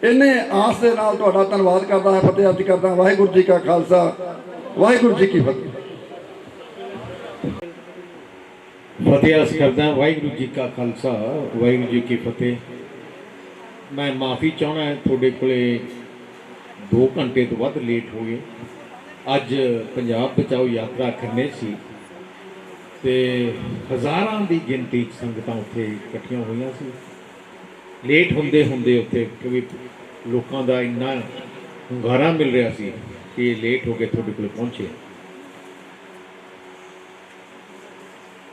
ਇੰਨੇ ਆਸ ਦੇ ਨਾਲ ਤੁਹਾਡਾ ਧੰਨਵਾਦ ਕਰਦਾ ਹੈ, ਫਤਿਹ ਅਰਜ਼ ਕਰਦਾ ਵਾਹਿਗੁਰੂ ਜੀ ਕਾ ਖਾਲਸਾ, ਵਾਹਿਗੁਰੂ ਜੀ ਕੀ ਫਤਿਹ। ਫਤਿਹ ਅਰਜ਼ ਕਰਦਾ ਵਾਹਿਗੁਰੂ ਜੀ ਕਾ ਖਾਲਸਾ, ਵਾਹਿਗੁਰੂ ਜੀ ਕੀ ਫਤਿਹ। ਮੈਂ ਮਾਫੀ ਚਾਹਣਾ ਤੁਹਾਡੇ ਕੋਲੇ 2 ਘੰਟੇ ਤੋਂ ਵੱਧ ਲੇਟ ਹੋ ਗਏ। ਅੱਜ ਪੰਜਾਬ ਬਚਾਓ ਯਾਤਰਾ ਕਰਨੇ ਸੀ ਤੇ ਹਜ਼ਾਰਾਂ ਦੀ ਗਿਣਤੀ 'ਚ ਸੰਗਤਾਂ ਉੱਥੇ ਇਕੱਠੀਆਂ ਹੋਈਆਂ ਸੀ। ਲੇਟ ਹੁੰਦੇ ਹੁੰਦੇ ਉੱਥੇ ਕਿਉਂਕਿ ਲੋਕਾਂ ਦਾ ਇੰਨਾ ਹੁੰਗਾਰਾ ਮਿਲ ਰਿਹਾ ਸੀ ਕਿ ਲੇਟ ਹੋ ਕੇ ਤੁਹਾਡੇ ਕੋਲ ਪਹੁੰਚੇ।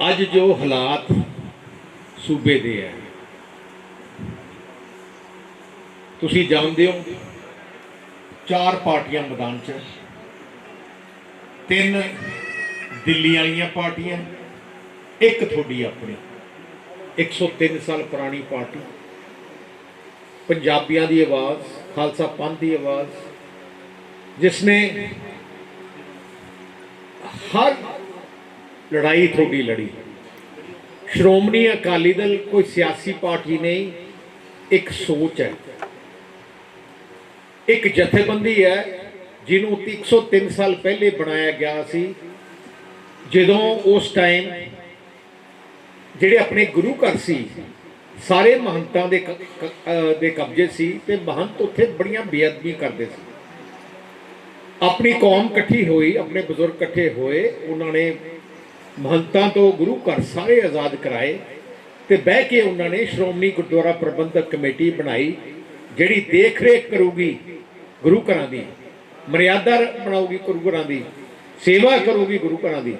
ਅੱਜ ਜੋ ਹਾਲਾਤ ਸੂਬੇ ਦੇ ਹੈ, ਤੁਸੀਂ ਜਾਣਦੇ ਹੋ, ਚਾਰ ਪਾਰਟੀਆਂ ਮੈਦਾਨ 'ਚ ਤਿੰਨ ਦਿੱਲੀ ਵਾਲੀਆਂ ਪਾਰਟੀਆਂ, ਇੱਕ ਤੁਹਾਡੀ ਆਪਣੀ। 103 ਸਾਲ ਪੁਰਾਣੀ ਪਾਰਟੀ। ਪੰਜਾਬੀਆਂ ਦੀ ਆਵਾਜ਼, ਖਾਲਸਾ ਪੰਥ ਦੀ ਆਵਾਜ਼, ਜਿਸ ਨੇ ਹਰ ਲੜਾਈ ਤੁਹਾਡੀ ਲੜੀ। ਸ਼੍ਰੋਮਣੀ ਅਕਾਲੀ ਦਲ ਕੋਈ ਸਿਆਸੀ ਪਾਰਟੀ ਨਹੀਂ, ਇੱਕ ਸੋਚ ਹੈ। ਇੱਕ ਜਥੇਬੰਦੀ ਹੈ ਜਿਹਨੂੰ 103 ਸਾਲ ਪਹਿਲੇ ਬਣਾਇਆ ਗਿਆ ਸੀ, ਜਦੋਂ ਉਸ ਟਾਈਮ ਜਿਹੜੇ ਆਪਣੇ ਗੁਰੂ ਘਰ ਸੀ, ਸਾਰੇ ਮਹੰਤਾਂ ਦੇ ਕ- ਦੇ ਕਬਜ਼ੇ ਸੀ ਤੇ ਮਹੰਤ ਉੱਥੇ ਬੜੀਆਂ ਬੇਅਦਬੀ ਕਰਦੇ ਸੀ। ਆਪਣੀ ਕੌਮ ਇਕੱਠੀ ਹੋਈ, ਆਪਣੇ ਬਜ਼ੁਰਗ ਇਕੱਠੇ ਹੋਏ, ਉਹਨਾਂ ਨੇ ਮਹੰਤਾਂ ਤੋਂ ਗੁਰੂ ਘਰ ਸਾਰੇ ਆਜ਼ਾਦ ਕਰਾਏ ਤੇ ਬਹਿ ਕੇ ਉਹਨਾਂ ਨੇ ਸ਼੍ਰੋਮਣੀ ਗੁਰਦੁਆਰਾ ਪ੍ਰਬੰਧਕ ਕਮੇਟੀ ਬਣਾਈ, ਜਿਹੜੀ ਦੇਖ ਰੇਖ ਕਰੂਗੀ ਗੁਰੂ ਘਰਾਂ ਦੀ। ਮਰਿਆਦਾ ਬਣਾਉਗੀ ਗੁਰੂ ਘਰਾਂ ਦੀ, ਸੇਵਾ ਕਰੂਗੀ ਗੁਰੂ ਘਰਾਂ ਦੀ।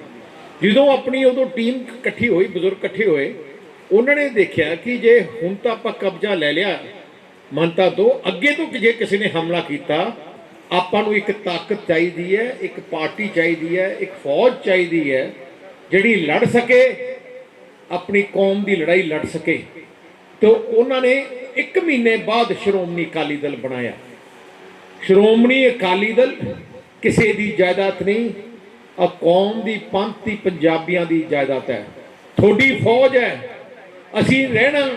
ਜਦੋਂ ਆਪਣੀ ਉਦੋਂ ਟੀਮ ਇਕੱਠੀ ਹੋਈ, ਬਜ਼ੁਰਗ ਇਕੱਠੇ ਹੋਏ, ਉਹਨਾਂ ਨੇ ਦੇਖਿਆ ਕਿ ਜੇ ਹੁਣ ਤਾਂ ਆਪਾਂ ਕਬਜ਼ਾ ਲੈ ਲਿਆ ਮੰਨਤਾ ਤੋਂ ਅੱਗੇ ਤੋਂ ਜੇ ਕਿਸੇ ਨੇ ਹਮਲਾ ਕੀਤਾ, ਆਪਾਂ ਨੂੰ ਇੱਕ ਤਾਕਤ ਚਾਹੀਦੀ ਹੈ, ਇੱਕ ਪਾਰਟੀ ਚਾਹੀਦੀ ਹੈ, ਇੱਕ ਫੌਜ ਚਾਹੀਦੀ ਹੈ, ਜਿਹੜੀ ਲੜ ਸਕੇ, ਆਪਣੀ ਕੌਮ ਦੀ ਲੜਾਈ ਲੜ ਸਕੇ। ਤੇ ਉਹਨਾਂ ਨੇ 1 ਮਹੀਨੇ ਬਾਅਦ ਸ਼੍ਰੋਮਣੀ ਅਕਾਲੀ ਦਲ ਬਣਾਇਆ। ਸ਼੍ਰੋਮਣੀ ਅਕਾਲੀ ਦਲ ਕਿਸੇ ਦੀ ਜਾਇਦਾਦ ਨਹੀਂ, ਆ ਕੌਮ ਦੀ ਪੰਥ ਦੀ ਪੰਜਾਬੀਆਂ ਦੀ ਜਾਇਦਾਦ ਹੈ। ਤੁਹਾਡੀ ਫੌਜ ਹੈ, ਅਸੀਂ ਰਹਿਣਾ,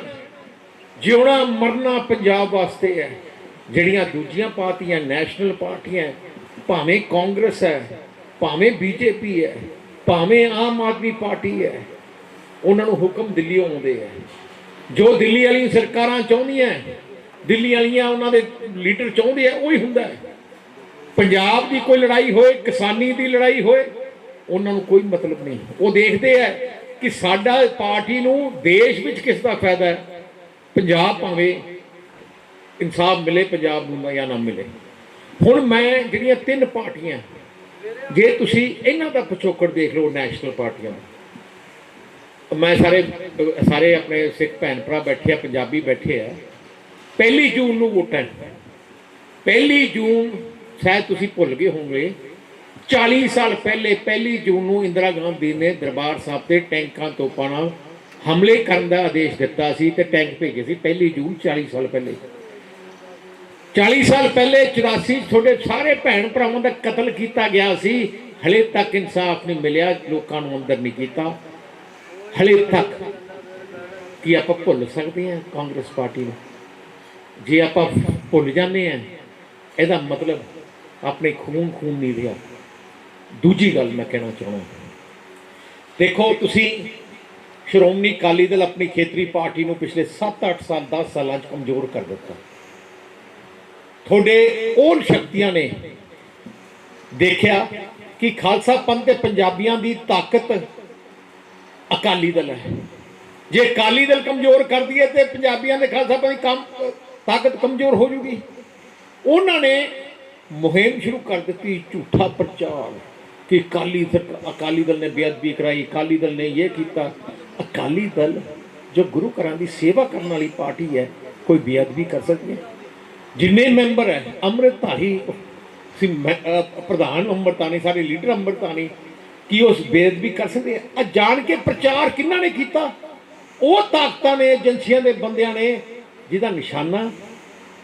ਜਿਉਣਾ, ਮਰਨਾ ਪੰਜਾਬ ਵਾਸਤੇ ਹੈ। ਜਿਹੜੀਆਂ ਦੂਜੀਆਂ ਪਾਰਟੀਆਂ, ਨੈਸ਼ਨਲ ਪਾਰਟੀਆਂ, ਭਾਵੇਂ ਕਾਂਗਰਸ ਹੈ, ਭਾਵੇਂ ਬੀਜੇਪੀ ਹੈ, ਭਾਵੇਂ ਆਮ ਆਦਮੀ ਪਾਰਟੀ ਹੈ, ਉਹਨਾਂ ਨੂੰ ਹੁਕਮ ਦਿੱਲੀੋਂ ਆਉਂਦੇ ਹੈ। ਜੋ ਦਿੱਲੀ ਵਾਲੀਆਂ ਸਰਕਾਰਾਂ ਚਾਹੁੰਦੀਆਂ ਦਿੱਲੀ ਵਾਲੀਆਂ ਉਹਨਾਂ ਦੇ ਲੀਡਰ ਚਾਹੁੰਦੇ ਆ, ਉਹੀ ਹੁੰਦਾ ਹੈ। ਪੰਜਾਬ ਦੀ ਕੋਈ ਲੜਾਈ ਹੋਏ, ਕਿਸਾਨੀ ਦੀ ਲੜਾਈ ਹੋਏ, ਉਹਨਾਂ ਨੂੰ ਕੋਈ ਮਤਲਬ ਨਹੀਂ। ਉਹ ਦੇਖਦੇ ਆ ਕਿ ਸਾਡਾ ਪਾਰਟੀ ਨੂੰ ਦੇਸ਼ ਵਿੱਚ ਕਿਸ ਦਾ ਫਾਇਦਾ ਹੈ? ਪੰਜਾਬ ਭਾਵੇਂ ਇਨਸਾਫ ਮਿਲੇ, ਪੰਜਾਬ ਨੂੰ ਜਾਂ ਨਾ ਮਿਲੇ। ਹੁਣ ਮੈਂ ਜਿਹੜੀਆਂ ਤਿੰਨ ਪਾਰਟੀਆਂ, ਜੇ ਤੁਸੀਂ ਇਹਨਾਂ ਦਾ ਪਿਛੋਕੜ ਦੇਖ ਲਓ ਨੈਸ਼ਨਲ ਪਾਰਟੀਆਂ ਦਾ ਮੈਂ ਸਾਰੇ ਸਾਰੇ ਆਪਣੇ ਸਿੱਖ ਭੈਣ ਭਰਾ ਬੈਠੇ ਆ, ਪੰਜਾਬੀ ਬੈਠੇ ਆ ਪਹਿਲੀ ਜੂਨ ਨੂੰ ਵੋਟਾਂ ਹੈ। ਪਹਿਲੀ ਜੂਨ, ਸ਼ਾਇਦ ਤੁਸੀਂ ਭੁੱਲ ਗਏ ਹੋਵੋਗੇ 40 ਸਾਲ ਪਹਿਲੇ, ਪਹਿਲੀ ਜੂਨ ਨੂੰ ਇੰਦਰਾ ਗਾਂਧੀ ਨੇ ਦਰਬਾਰ ਸਾਹਿਬ ਤੇ ਟੈਂਕਾਂ ਤੋਂ ਨਾਲ ਹਮਲੇ ਕਰਨ ਦਾ ਆਦੇਸ਼ ਦਿੱਤਾ ਸੀ ਤੇ ਟੈਂਕ ਭੇਜੇ ਸੀ ਪਹਿਲੀ ਜੂਨ 40 ਸਾਲ ਪਹਿਲੇ। 40 ਸਾਲ ਪਹਿਲੇ 84 'ਚ ਤੁਹਾਡੇ ਸਾਰੇ ਭੈਣ ਭਰਾਵਾਂ ਦਾ ਕਤਲ ਕੀਤਾ ਗਿਆ ਸੀ। ਹਲੇ ਤੱਕ ਇਨਸਾਫ ਨਹੀਂ ਮਿਲਿਆ, ਲੋਕਾਂ ਨੂੰ ਅੰਦਰ ਨਹੀਂ ਕੀਤਾ। ਹਲੇ ਤੱਕ ਕੀ ਆਪਾਂ ਭੁੱਲ ਸਕਦੇ ਹਾਂ ਕਾਂਗਰਸ ਪਾਰਟੀ ਨੂੰ? ਜੇ ਆਪਾਂ ਭੁੱਲ ਜਾਂਦੇ ਹਾਂ ਇਹਦਾ ਮਤਲਬ ਆਪਣੇ ਖੂਨ ਖੂਨ ਨਹੀਂ ਰਿਹਾ। ਦੂਜੀ ਗੱਲ ਮੈਂ ਕਹਿਣਾ ਚਾਹੁੰਦਾ ਦੇਖੋ, ਤੁਸੀਂ ਸ਼੍ਰੋਮਣੀ ਅਕਾਲੀ ਦਲ ਆਪਣੀ ਖੇਤਰੀ ਪਾਰਟੀ ਨੂੰ ਪਿਛਲੇ 7-8 ਸਾਲ 10 ਸਾਲਾਂ 'ਚ ਕਮਜ਼ੋਰ ਕਰ ਦਿੱਤਾ। ਤੁਹਾਡੇ ਉਹ ਸ਼ਕਤੀਆਂ ਨੇ ਦੇਖਿਆ ਕਿ ਖਾਲਸਾ ਪੰਥ ਤੇ ਪੰਜਾਬੀਆਂ ਦੀ ਤਾਕਤ ਅਕਾਲੀ ਦਲ ਹੈ। ਜੇ ਅਕਾਲੀ ਦਲ ਕਮਜ਼ੋਰ ਕਰ ਦਈਏ ਤੇ ਪੰਜਾਬੀਆਂ ਦੇ ਖਾਲਸਾ ਪੰਥ ਕੰਮ ਤਾਕਤ ਕਮਜ਼ੋਰ ਹੋ ਜੂਗੀ। ਉਹਨਾਂ ਨੇ ਮੁਹਿੰਮ ਸ਼ੁਰੂ ਕਰ ਦਿੱਤੀ, ਝੂਠਾ ਪ੍ਰਚਾਰ ਕਿ ਅਕਾਲੀ ਸਰਕ- ਅਕਾਲੀ ਦਲ ਨੇ ਬੇਅਦਬੀ ਕਰਾਈ, ਅਕਾਲੀ ਦਲ ਨੇ ਇਹ ਕੀਤਾ। ਅਕਾਲੀ ਦਲ ਜੋ ਗੁਰੂ ਘਰਾਂ ਦੀ ਸੇਵਾ ਕਰਨ ਵਾਲੀ ਪਾਰਟੀ ਹੈ, ਕੋਈ ਬੇਅਦਬੀ ਕਰ ਸਕਦੀ ਹੈ? ਜਿੰਨੇ ਮੈਂਬਰ ਹੈ ਅੰਮ੍ਰਿਤਧਾਰੀ ਸੀ ਮੈਂ- ਪ੍ਰਧਾਨ ਅੰਮ੍ਰਿਤਾਨੀ ਸਾਰੇ ਲੀਡਰ ਅੰਮ੍ਰਿਤਾਨੀ ਕੀ ਉਸ ਬੇਅਦਬੀ ਕਰ ਸਕਦੇ ਆ ਜਾਣ ਕੇ ਪ੍ਰਚਾਰ ਕਿਹਨਾਂ ਨੇ ਕੀਤਾ? ਉਹ ਤਾਕਤਾਂ ਨੇ, ਏਜੰਸੀਆਂ ਦੇ ਬੰਦਿਆਂ ਨੇ ਜਿਹਦਾ ਨਿਸ਼ਾਨਾ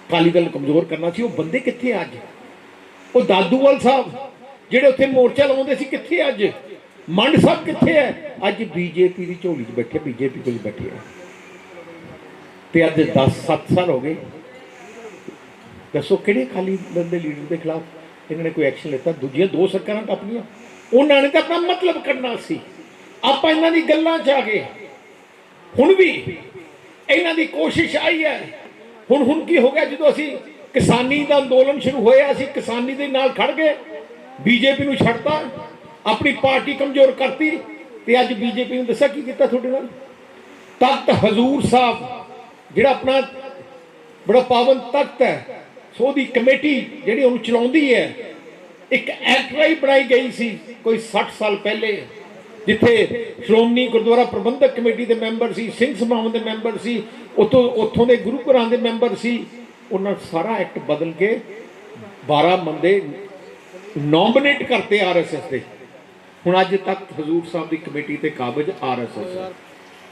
ਅਕਾਲੀ ਦਲ ਕਮਜ਼ੋਰ ਕਰਨਾ ਸੀ, ਉਹ ਬੰਦੇ ਕਿੱਥੇ ਅੱਜ? ਉਹ ਦਾਦੂਵਾਲ ਸਾਹਿਬ, ਜਿਹੜੇ ਉੱਥੇ ਮੋਰਚਾ ਲਾਉਂਦੇ ਸੀ, ਕਿੱਥੇ ਅੱਜ? ਮੰਡ ਸਾਹਿਬ ਕਿੱਥੇ ਹੈ ਅੱਜ ਬੀਜੇਪੀ ਦੀ ਝੋਲੀ 'ਚ ਬੈਠੇ, ਬੀਜੇਪੀ ਕੋਲ ਬੈਠੇ ਆ। ਤੇ ਅੱਜ 10 7 ਸਾਲ ਹੋ ਗਏ। ਦੱਸੋ, ਕਿਹੜੇ ਖਾਲੀ ਦਲ ਦੇ ਲੀਡਰ ਦੇ ਖਿਲਾਫ ਇਹਨਾਂ ਨੇ ਕੋਈ ਐਕਸ਼ਨ ਲਿੱਤਾ? ਦੂਜੀਆਂ ਦੋ ਸਰਕਾਰਾਂ ਤਾਂ ਆਪਣੀਆਂ। ਉਹਨਾਂ ਨੇ ਤਾਂ ਆਪਣਾ ਮਤਲਬ ਕਰਨਾ ਸੀ। ਆਪਾਂ ਇਹਨਾਂ ਦੀ ਗੱਲਾਂ 'ਚ ਆ ਗਏ। ਹੁਣ ਵੀ ਇਹਨਾਂ ਦੀ ਕੋਸ਼ਿਸ਼ ਆਈ ਹੈ। ਹੁਣ ਹੁਣ ਕੀ ਹੋ ਗਿਆ? ਜਦੋਂ ਅਸੀਂ ਕਿਸਾਨੀ ਦਾ ਅੰਦੋਲਨ ਸ਼ੁਰੂ ਹੋਇਆ, ਅਸੀਂ ਕਿਸਾਨੀ ਦੇ ਨਾਲ ਖੜ ਗਏ। ਬੀਜੇਪੀ ਨੂੰ ਛੱਡਤਾ, ਆਪਣੀ ਪਾਰਟੀ ਕਮਜ਼ੋਰ ਕਰਤੀ ਤੇ ਅੱਜ ਬੀਜੇਪੀ ਨੂੰ ਦੱਸਿਆ, ਕੀ ਕੀਤਾ ਤੁਹਾਡੇ ਨਾਲ? ਤਖਤ ਹਜ਼ੂਰ ਸਾਹਿਬ, ਜਿਹੜਾ ਆਪਣਾ ਬੜਾ ਪਾਵਨ ਤਖਤ ਹੈ ਸੋ ਉਹਦੀ ਕਮੇਟੀ ਜਿਹੜੀ ਉਹਨੂੰ ਚਲਾਉਂਦੀ ਹੈ, ਇੱਕ ਐਕਟ ਰਾਈ ਬਣਾਈ ਗਈ ਸੀ, ਕੋਈ 60 ਸਾਲ ਪਹਿਲੇ। ਜਿੱਥੇ ਸ਼੍ਰੋਮਣੀ ਗੁਰਦੁਆਰਾ ਪ੍ਰਬੰਧਕ ਕਮੇਟੀ ਦੇ ਮੈਂਬਰ ਸੀ, ਸਿੰਘ ਸਭਾਵਾਂ ਦੇ ਮੈਂਬਰ ਸੀ, ਉਤੋਂ, ਉੱਥੋਂ ਦੇ ਗੁਰੂ ਘਰਾਂ ਦੇ ਮੈਂਬਰ ਸੀ, ਉਹਨਾਂ ਸਾਰਾ ਐਕਟ ਬਦਲ ਕੇ 12 ਬੰਦੇ ਨੋਮੀਨੇਟ ਕਰਤੇ ਆਰਐਸਐਸ ਦੇ। ਹੁਣ ਅੱਜ ਤੱਕ ਹਜ਼ੂਰ ਸਾਹਿਬ ਦੀ ਕਮੇਟੀ ਤੇ ਕਾਬਜ ਆਰਐਸਐਸ ਹੈ।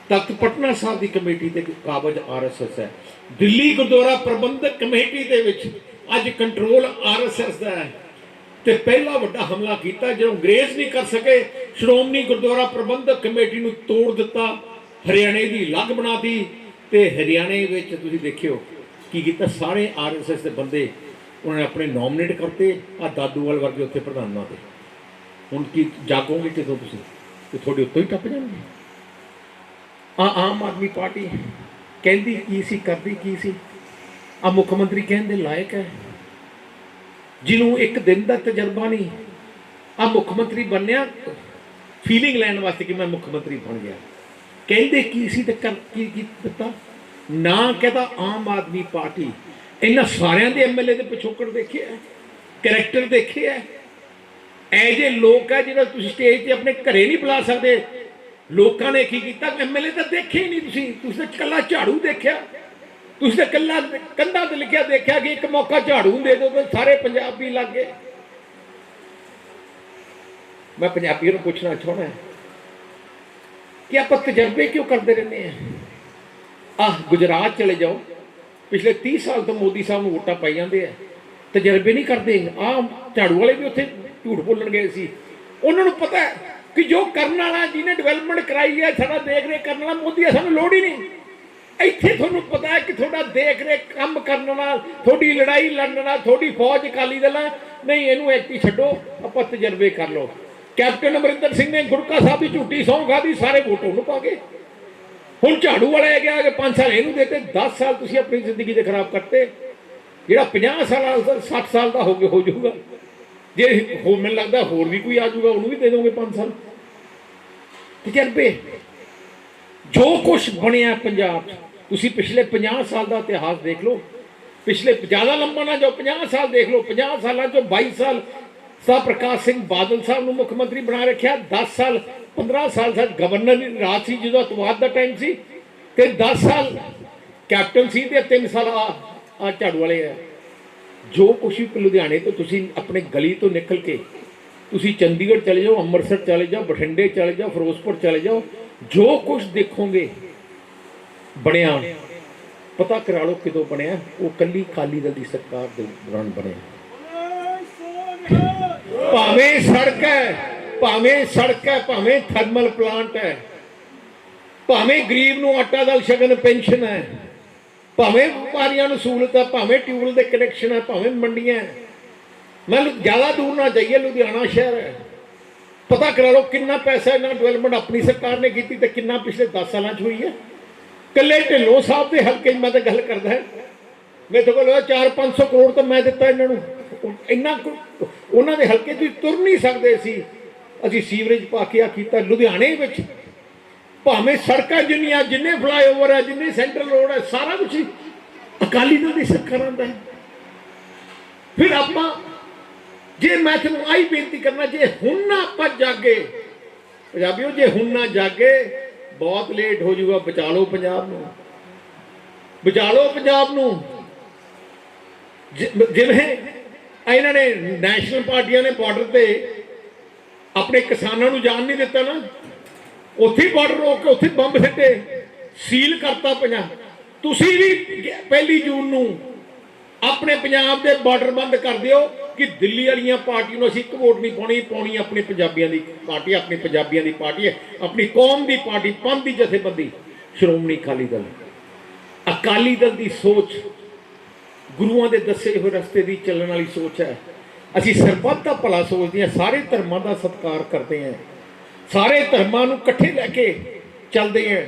ਤਖਤ ਪਟਨਾ ਸਾਹਿਬ ਦੀ ਕਮੇਟੀ ਤੇ ਕਾਬਜ ਆਰਐਸਐਸ ਹੈ। ਦਿੱਲੀ ਗੁਰਦੁਆਰਾ ਪ੍ਰਬੰਧਕ ਕਮੇਟੀ ਦੇ ਵਿੱਚ ਅੱਜ ਕੰਟਰੋਲ ਆਰਐਸਐਸ ਦਾ ਹੈ। ਤੇ ਪਹਿਲਾ ਵੱਡਾ ਹਮਲਾ ਕੀਤਾ ਜਦੋਂ ਅੰਗਰੇਜ਼ ਨਹੀਂ ਕਰ ਸਕੇ, ਸ਼੍ਰੋਮਣੀ ਗੁਰਦੁਆਰਾ ਪ੍ਰਬੰਧਕ ਕਮੇਟੀ ਨੂੰ ਤੋੜ ਦਿੱਤਾ, ਹਰਿਆਣੇ ਦੀ ਲੱਗ ਬਣਾਤੀ ਤੇ ਹਰਿਆਣੇ ਵਿੱਚ ਤੁਸੀਂ ਦੇਖਿਓ ਕੀ ਕੀਤਾ, ਸਾਰੇ ਆਰਐਸਐਸ ਦੇ ਬੰਦੇ ਉਹਨਾਂ ਨੇ ਆਪਣੇ ਨੋਮੀਨੇਟ ਕਰਤੇ ਆ ਦਾਦੂਵਾਲ ਵਰਗੇ ਉੱਥੇ ਪ੍ਰਧਾਨਾਂ ਤੇ ਹੁਣ ਕੀ ਜਾਗੋਗੇ ਕਿਦੋਂ ਤੁਸੀਂ? ਤੇ ਤੁਹਾਡੇ ਉੱਤੋਂ ਹੀ ਟੱਪ ਜਾਣਗੇ। ਆ ਆਮ ਆਦਮੀ ਪਾਰਟੀ ਕਹਿੰਦੀ ਕੀ ਸੀ, ਕਰਦੀ ਕੀ ਸੀ? ਆ ਮੁੱਖ ਮੰਤਰੀ ਕਹਿਣ ਦੇ ਲਾਇਕ ਹੈ। ਜਿਹਨੂੰ ਇੱਕ ਦਿਨ ਦਾ ਤਜਰਬਾ ਨਹੀਂ, ਆ ਮੁੱਖ ਮੰਤਰੀ ਬਣਿਆ ਫੀਲਿੰਗ ਲੈਣ ਵਾਸਤੇ ਕਿ ਮੈਂ ਮੁੱਖ ਮੰਤਰੀ ਬਣ ਗਿਆ। ਕਹਿੰਦੇ ਕੀ ਸੀ ਤੇ ਕਰ ਕੀ ਕੀ ਦਿੱਤਾ? ਨਾ ਕਹਦਾ ਆਮ ਆਦਮੀ ਪਾਰਟੀ। ਇਹਨਾਂ ਸਾਰਿਆਂ ਦੇ ਐਮਐਲਏ ਦੇ ਪਿਛੋਕੜ ਦੇਖਿਆ ਕੈਰੈਕਟਰ ਦੇਖਿਆ ਐ ਜੇ ਲੋਕ ਹੈ ਜਿਹੜਾ ਤੁਸੀਂ ਸਟੇਜ ਤੇ ਆਪਣੇ ਘਰੇ ਨਹੀਂ ਬੁਲਾ ਸਕਦੇ। ਲੋਕਾਂ ਨੇ ਕੀ ਕੀਤਾ? ਐਮਐਲਏ ਤਾਂ ਦੇਖੇ ਹੀ ਨਹੀਂ ਤੁਸੀਂ। ਤੁਸੀਂ ਤਾਂ ਇਕੱਲਾ ਝਾੜੂ ਦੇਖਿਆ। ਤੁਸੀਂ ਤਾਂ ਇਕੱਲਾ ਕੰਧਾਂ ਤੇ ਲਿਖਿਆ, ਦੇਖਿਆ ਕਿ ਇੱਕ ਮੌਕਾ ਝਾੜੂ ਦੇ ਦਿਓ ਤਾਂ ਸਾਰੇ ਪੰਜਾਬੀ ਲੱਗ। ਗਏ ਮੈਂ ਪੰਜਾਬੀਆਂ ਨੂੰ ਪੁੱਛਣਾ ਚਾਹੁੰਦਾ ਕਿ ਆਪਾਂ ਤਜਰਬੇ ਕਿਉਂ ਕਰਦੇ ਰਹਿੰਦੇ ਆ ਆਹ ਗੁਜਰਾਤ ਚਲੇ ਜਾਓ। ਪਿਛਲੇ 30 ਸਾਲ ਤੋਂ ਮੋਦੀ ਸਾਹਿਬ ਨੂੰ ਵੋਟਾਂ ਪਾਈ ਜਾਂਦੇ ਆ। ਤਜਰਬੇ ਨਹੀਂ ਕਰਦੇ। ਆਹ ਝਾੜੂ ਵਾਲੇ ਵੀ ਉੱਥੇ ਝੂਠ ਬੋਲਣ ਗਏ ਸੀ। ਉਹਨਾਂ ਨੂੰ ਪਤਾ ਕਿ ਜੋ ਕਰਨ ਵਾਲਾ ਜਿਹਨੇ ਡਿਵੈਲਪਮੈਂਟ ਕਰਾਈ ਹੈ, ਸਾਡਾ ਦੇਖ ਰੇਖ ਕਰਨ ਵਾਲਾ ਮੋਦੀ ਆ, ਸਾਨੂੰ ਲੋੜ ਹੀ ਨਹੀਂ। ਇੱਥੇ ਤੁਹਾਨੂੰ ਪਤਾ ਹੈ ਕਿ ਤੁਹਾਡਾ ਦੇਖ ਰੇਖ ਕੰਮ ਕਰਨ ਨਾਲ, ਤੁਹਾਡੀ ਲੜਾਈ ਲੜਨ ਨਾਲ, ਤੁਹਾਡੀ ਫੌਜ ਅਕਾਲੀ ਦਲ ਨਾਲ। ਨਹੀਂ, ਇਹਨੂੰ ਐਕਟੀ ਛੱਡੋ, ਆਪਾਂ ਤਜਰਬੇ ਕਰ ਲਓ। ਕੈਪਟਨ ਅਮਰਿੰਦਰ ਸਿੰਘ ਨੇ ਗੁਰਕਾ ਸਾਹਿਬ ਦੀ ਝੂਠੀ ਸਹੁੰ ਖਾਧੀ ਸਾਰੇ ਵੋਟ ਉਹਨੂੰ ਪਾ ਗਏ। ਹੁਣ ਝਾੜੂ ਵਾਲਾ ਇਹ ਗਿਆ ਕਿ 5 ਸਾਲ ਇਹਨੂੰ ਦੇਤੇ 10 ਸਾਲ ਤੁਸੀਂ ਆਪਣੀ ਜ਼ਿੰਦਗੀ ਦੇ ਖਰਾਬ ਕਰਤੇ। ਜਿਹੜਾ 50 ਸਾਲ ਦਾ 60 ਸਾਲ ਦਾ ਹੋ ਗਿਆ ਹੋ ਜਾਊਗਾ। ਜੇ ਹੋ ਮੈਨੂੰ ਲੱਗਦਾ ਹੋਰ ਵੀ ਕੋਈ ਆ ਜਾਊਗਾ, ਉਹਨੂੰ ਵੀ ਦੇ ਦੋਗੇ 5 ਸਾਲ। ਤਜਰਬੇ। ਜੋ ਕੁਝ ਬਣਿਆ ਪੰਜਾਬ 'ਚ ਤੁਸੀਂ ਪਿਛਲੇ 50 ਸਾਲ ਦਾ ਇਤਿਹਾਸ ਦੇਖ ਲਓ। ਪਿਛਲੇ ਜ਼ਿਆਦਾ ਲੰਬਾ ਨਾ ਜੋ 50 ਸਾਲ ਦੇਖ ਲਓ। 50 ਸਾਲਾਂ ਚੋਂ 22 ਸਾਲ ਸਾ ਪ੍ਰਕਾਸ਼ ਸਿੰਘ ਬਾਦਲ ਸਾਹਿਬ ਨੂੰ ਮੁੱਖ ਮੰਤਰੀ ਬਣਾ ਰੱਖਿਆ। 10 ਸਾਲ 15 ਸਾਲ ਸਾਡ ਗਵਰਨਰ ਦੀ ਰਾਜ ਸੀ ਜਦੋਂ ਅਤਵਾਦ ਦਾ ਟਾਈਮ ਸੀ। ਤੇ 10 ਸਾਲ ਕੈਪਟਨ ਸੀ ਤੇ 3 ਸਾਲ ਆ ਆ ਝਾੜੂ ਵਾਲੇ ਆ। ਜੋ ਕੁਛ ਵੀ ਲੁਧਿਆਣੇ ਤੋਂ ਤੁਸੀਂ ਆਪਣੇ ਗਲੀ ਤੋਂ ਨਿਕਲ ਕੇ ਤੁਸੀਂ ਚੰਡੀਗੜ੍ਹ ਚਲੇ ਜਾਓ, ਅੰਮ੍ਰਿਤਸਰ ਚਲੇ ਜਾਓ, ਬਠਿੰਡੇ ਚਲੇ ਜਾਓ, ਫਿਰੋਜ਼ਪੁਰ ਚਲੇ ਜਾਓ, ਜੋ ਕੁਝ ਦੇਖੋਗੇ ਬਣਿਆ। ਪਤਾ ਕਰਾ ਲਓ ਕਿਦੋਂ ਬਣਿਆ। ਉਹ ਕੱਲੀ ਕਾਲੀ ਦਲ ਦੀ ਸਰਕਾਰ ਦੇ ਦੌਰਾਨ ਬਣਿਆ। ਭਾਵੇਂ ਸੜਕ ਹੈ, ਭਾਵੇਂ ਸੜਕ ਹੈ, ਭਾਵੇਂ ਥਰਮਲ ਪਲਾਂਟ ਹੈ, ਭਾਵੇਂ ਗਰੀਬ ਨੂੰ ਆਟਾ ਦਾਲ ਸ਼ਗਨ ਪੈਨਸ਼ਨ ਹੈ, ਭਾਵੇਂ ਵਪਾਰੀਆਂ ਨੂੰ ਸਹੂਲਤ ਹੈ, ਭਾਵੇਂ ਟਿਊਬਲ ਦੇ ਕਨੈਕਸ਼ਨ ਹੈ, ਭਾਵੇਂ ਮੰਡੀਆਂ ਮੈਂ ਜ਼ਿਆਦਾ ਦੂਰ ਨਾ ਜਾਈਏ, ਲੁਧਿਆਣਾ ਸ਼ਹਿਰ ਹੈ। ਪਤਾ ਕਰਾ ਲਓ ਕਿੰਨਾ ਪੈਸਾ ਇਹਨਾਂ ਡਿਵੈਲਪਮੈਂਟ ਆਪਣੀ ਸਰਕਾਰ ਨੇ ਕੀਤੀ ਤੇ ਕਿੰਨਾ ਪਿਛਲੇ 10 ਸਾਲਾਂ 'ਚ ਹੋਈ ਹੈ। ਕੱਲੇ ਢਿੱਲੋਂ ਸਾਹਿਬ ਦੇ ਹਲਕੇ 'ਚ ਮੈਂ ਤਾਂ ਗੱਲ ਕਰਦਾ ਹਾਂ। ਮੇਰੇ ਕੋਲ 4-500 ਕਰੋੜ ਤਾਂ ਮੈਂ ਦਿੱਤਾ ਇਹਨਾਂ ਨੂੰ। ਇੰਨਾ ਉਹਨਾਂ ਦੇ ਹਲਕੇ 'ਚ ਤੁਰ ਨਹੀਂ ਸਕਦੇ ਸੀ। ਅਸੀਂ ਸੀਵਰੇਜ ਪਾ ਕੇ ਆ ਕੀਤਾ ਲੁਧਿਆਣੇ ਵਿੱਚ। ਭਾਵੇਂ ਸੜਕਾਂ ਜਿੰਨੀਆਂ, ਜਿੰਨੇ ਫਲਾਈਓਵਰ ਹੈ ਜਿੰਨੇ ਸੈਂਟਰਲ ਰੋਡ ਹੈ ਸਾਰਾ ਕੁਝ ਅਕਾਲੀ ਦਲ ਦੀ ਸਰਕਾਰਾਂ ਦਾ ਫਿਰ ਆਪਾਂ ਜੇ ਮੈਂ ਤੁਹਾਨੂੰ ਆਈ ਬੇਨਤੀ ਕਰਨਾ, ਜੇ ਹੁਣ ਨਾ ਆਪਾਂ ਜਾਗੇ, ਪੰਜਾਬੀਓ, ਜੇ ਹੁਣ ਨਾ ਜਾਗੇ ਬਹੁਤ ਲੇਟ ਹੋ ਜਾਊਗਾ, ਬਚਾ ਲਓ ਪੰਜਾਬ ਨੂੰ। ਬਚਾ ਲਓ ਪੰਜਾਬ ਨੂੰ। ਜਿਵੇਂ ਇਹਨਾਂ ਨੇ ਨੈਸ਼ਨਲ ਪਾਰਟੀਆਂ ਨੇ ਬਾਰਡਰ ਤੇ ਆਪਣੇ ਕਿਸਾਨਾਂ ਨੂੰ ਜਾਣ ਨਹੀਂ ਦਿੱਤਾ ਨਾ, ਉੱਥੇ ਬਾਰਡਰ ਰੋਕ ਕੇ ਉੱਥੇ ਬੰਬ ਸਿੱਟੇ ਸੀਲ ਕਰਤਾ ਪੰਜਾਬ ਤੁਸੀਂ ਵੀ ਪਹਿਲੀ ਜੂਨ ਨੂੰ ਆਪਣੇ ਪੰਜਾਬ ਦੇ ਬਾਰਡਰ ਬੰਦ ਕਰ ਦਿਓ ਕਿ ਦਿੱਲੀ ਵਾਲੀਆਂ ਪਾਰਟੀ ਨੂੰ ਅਸੀਂ ਇੱਕ ਵੋਟ ਨਹੀਂ ਪਾਉਣੀ ਪਾਉਣੀ ਆਪਣੇ ਪੰਜਾਬੀਆਂ ਦੀ ਪਾਰਟੀ, ਆਪਣੀ ਪੰਜਾਬੀਆਂ ਦੀ ਪਾਰਟੀ ਹੈ, ਆਪਣੀ ਕੌਮ ਦੀ ਪਾਰਟੀ, ਪੰਥ ਦੀ ਜਥੇਬੰਦੀ। ਸ਼੍ਰੋਮਣੀ ਅਕਾਲੀ ਦਲ। ਅਕਾਲੀ ਦਲ ਦੀ ਸੋਚ ਗੁਰੂਆਂ ਦੇ ਦੱਸੇ ਹੋਏ ਰਸਤੇ ਦੀ ਚੱਲਣ ਵਾਲੀ ਸੋਚ ਹੈ। ਅਸੀਂ ਸਰਬੱਤ ਦਾ ਭਲਾ ਸੋਚਦੇ ਹਾਂ, ਸਾਰੇ ਧਰਮਾਂ ਦਾ ਸਤਿਕਾਰ ਕਰਦੇ ਹਾਂ। ਸਾਰੇ ਧਰਮਾਂ ਨੂੰ ਇਕੱਠੇ ਲੈ ਕੇ ਚੱਲਦੇ ਹਾਂ।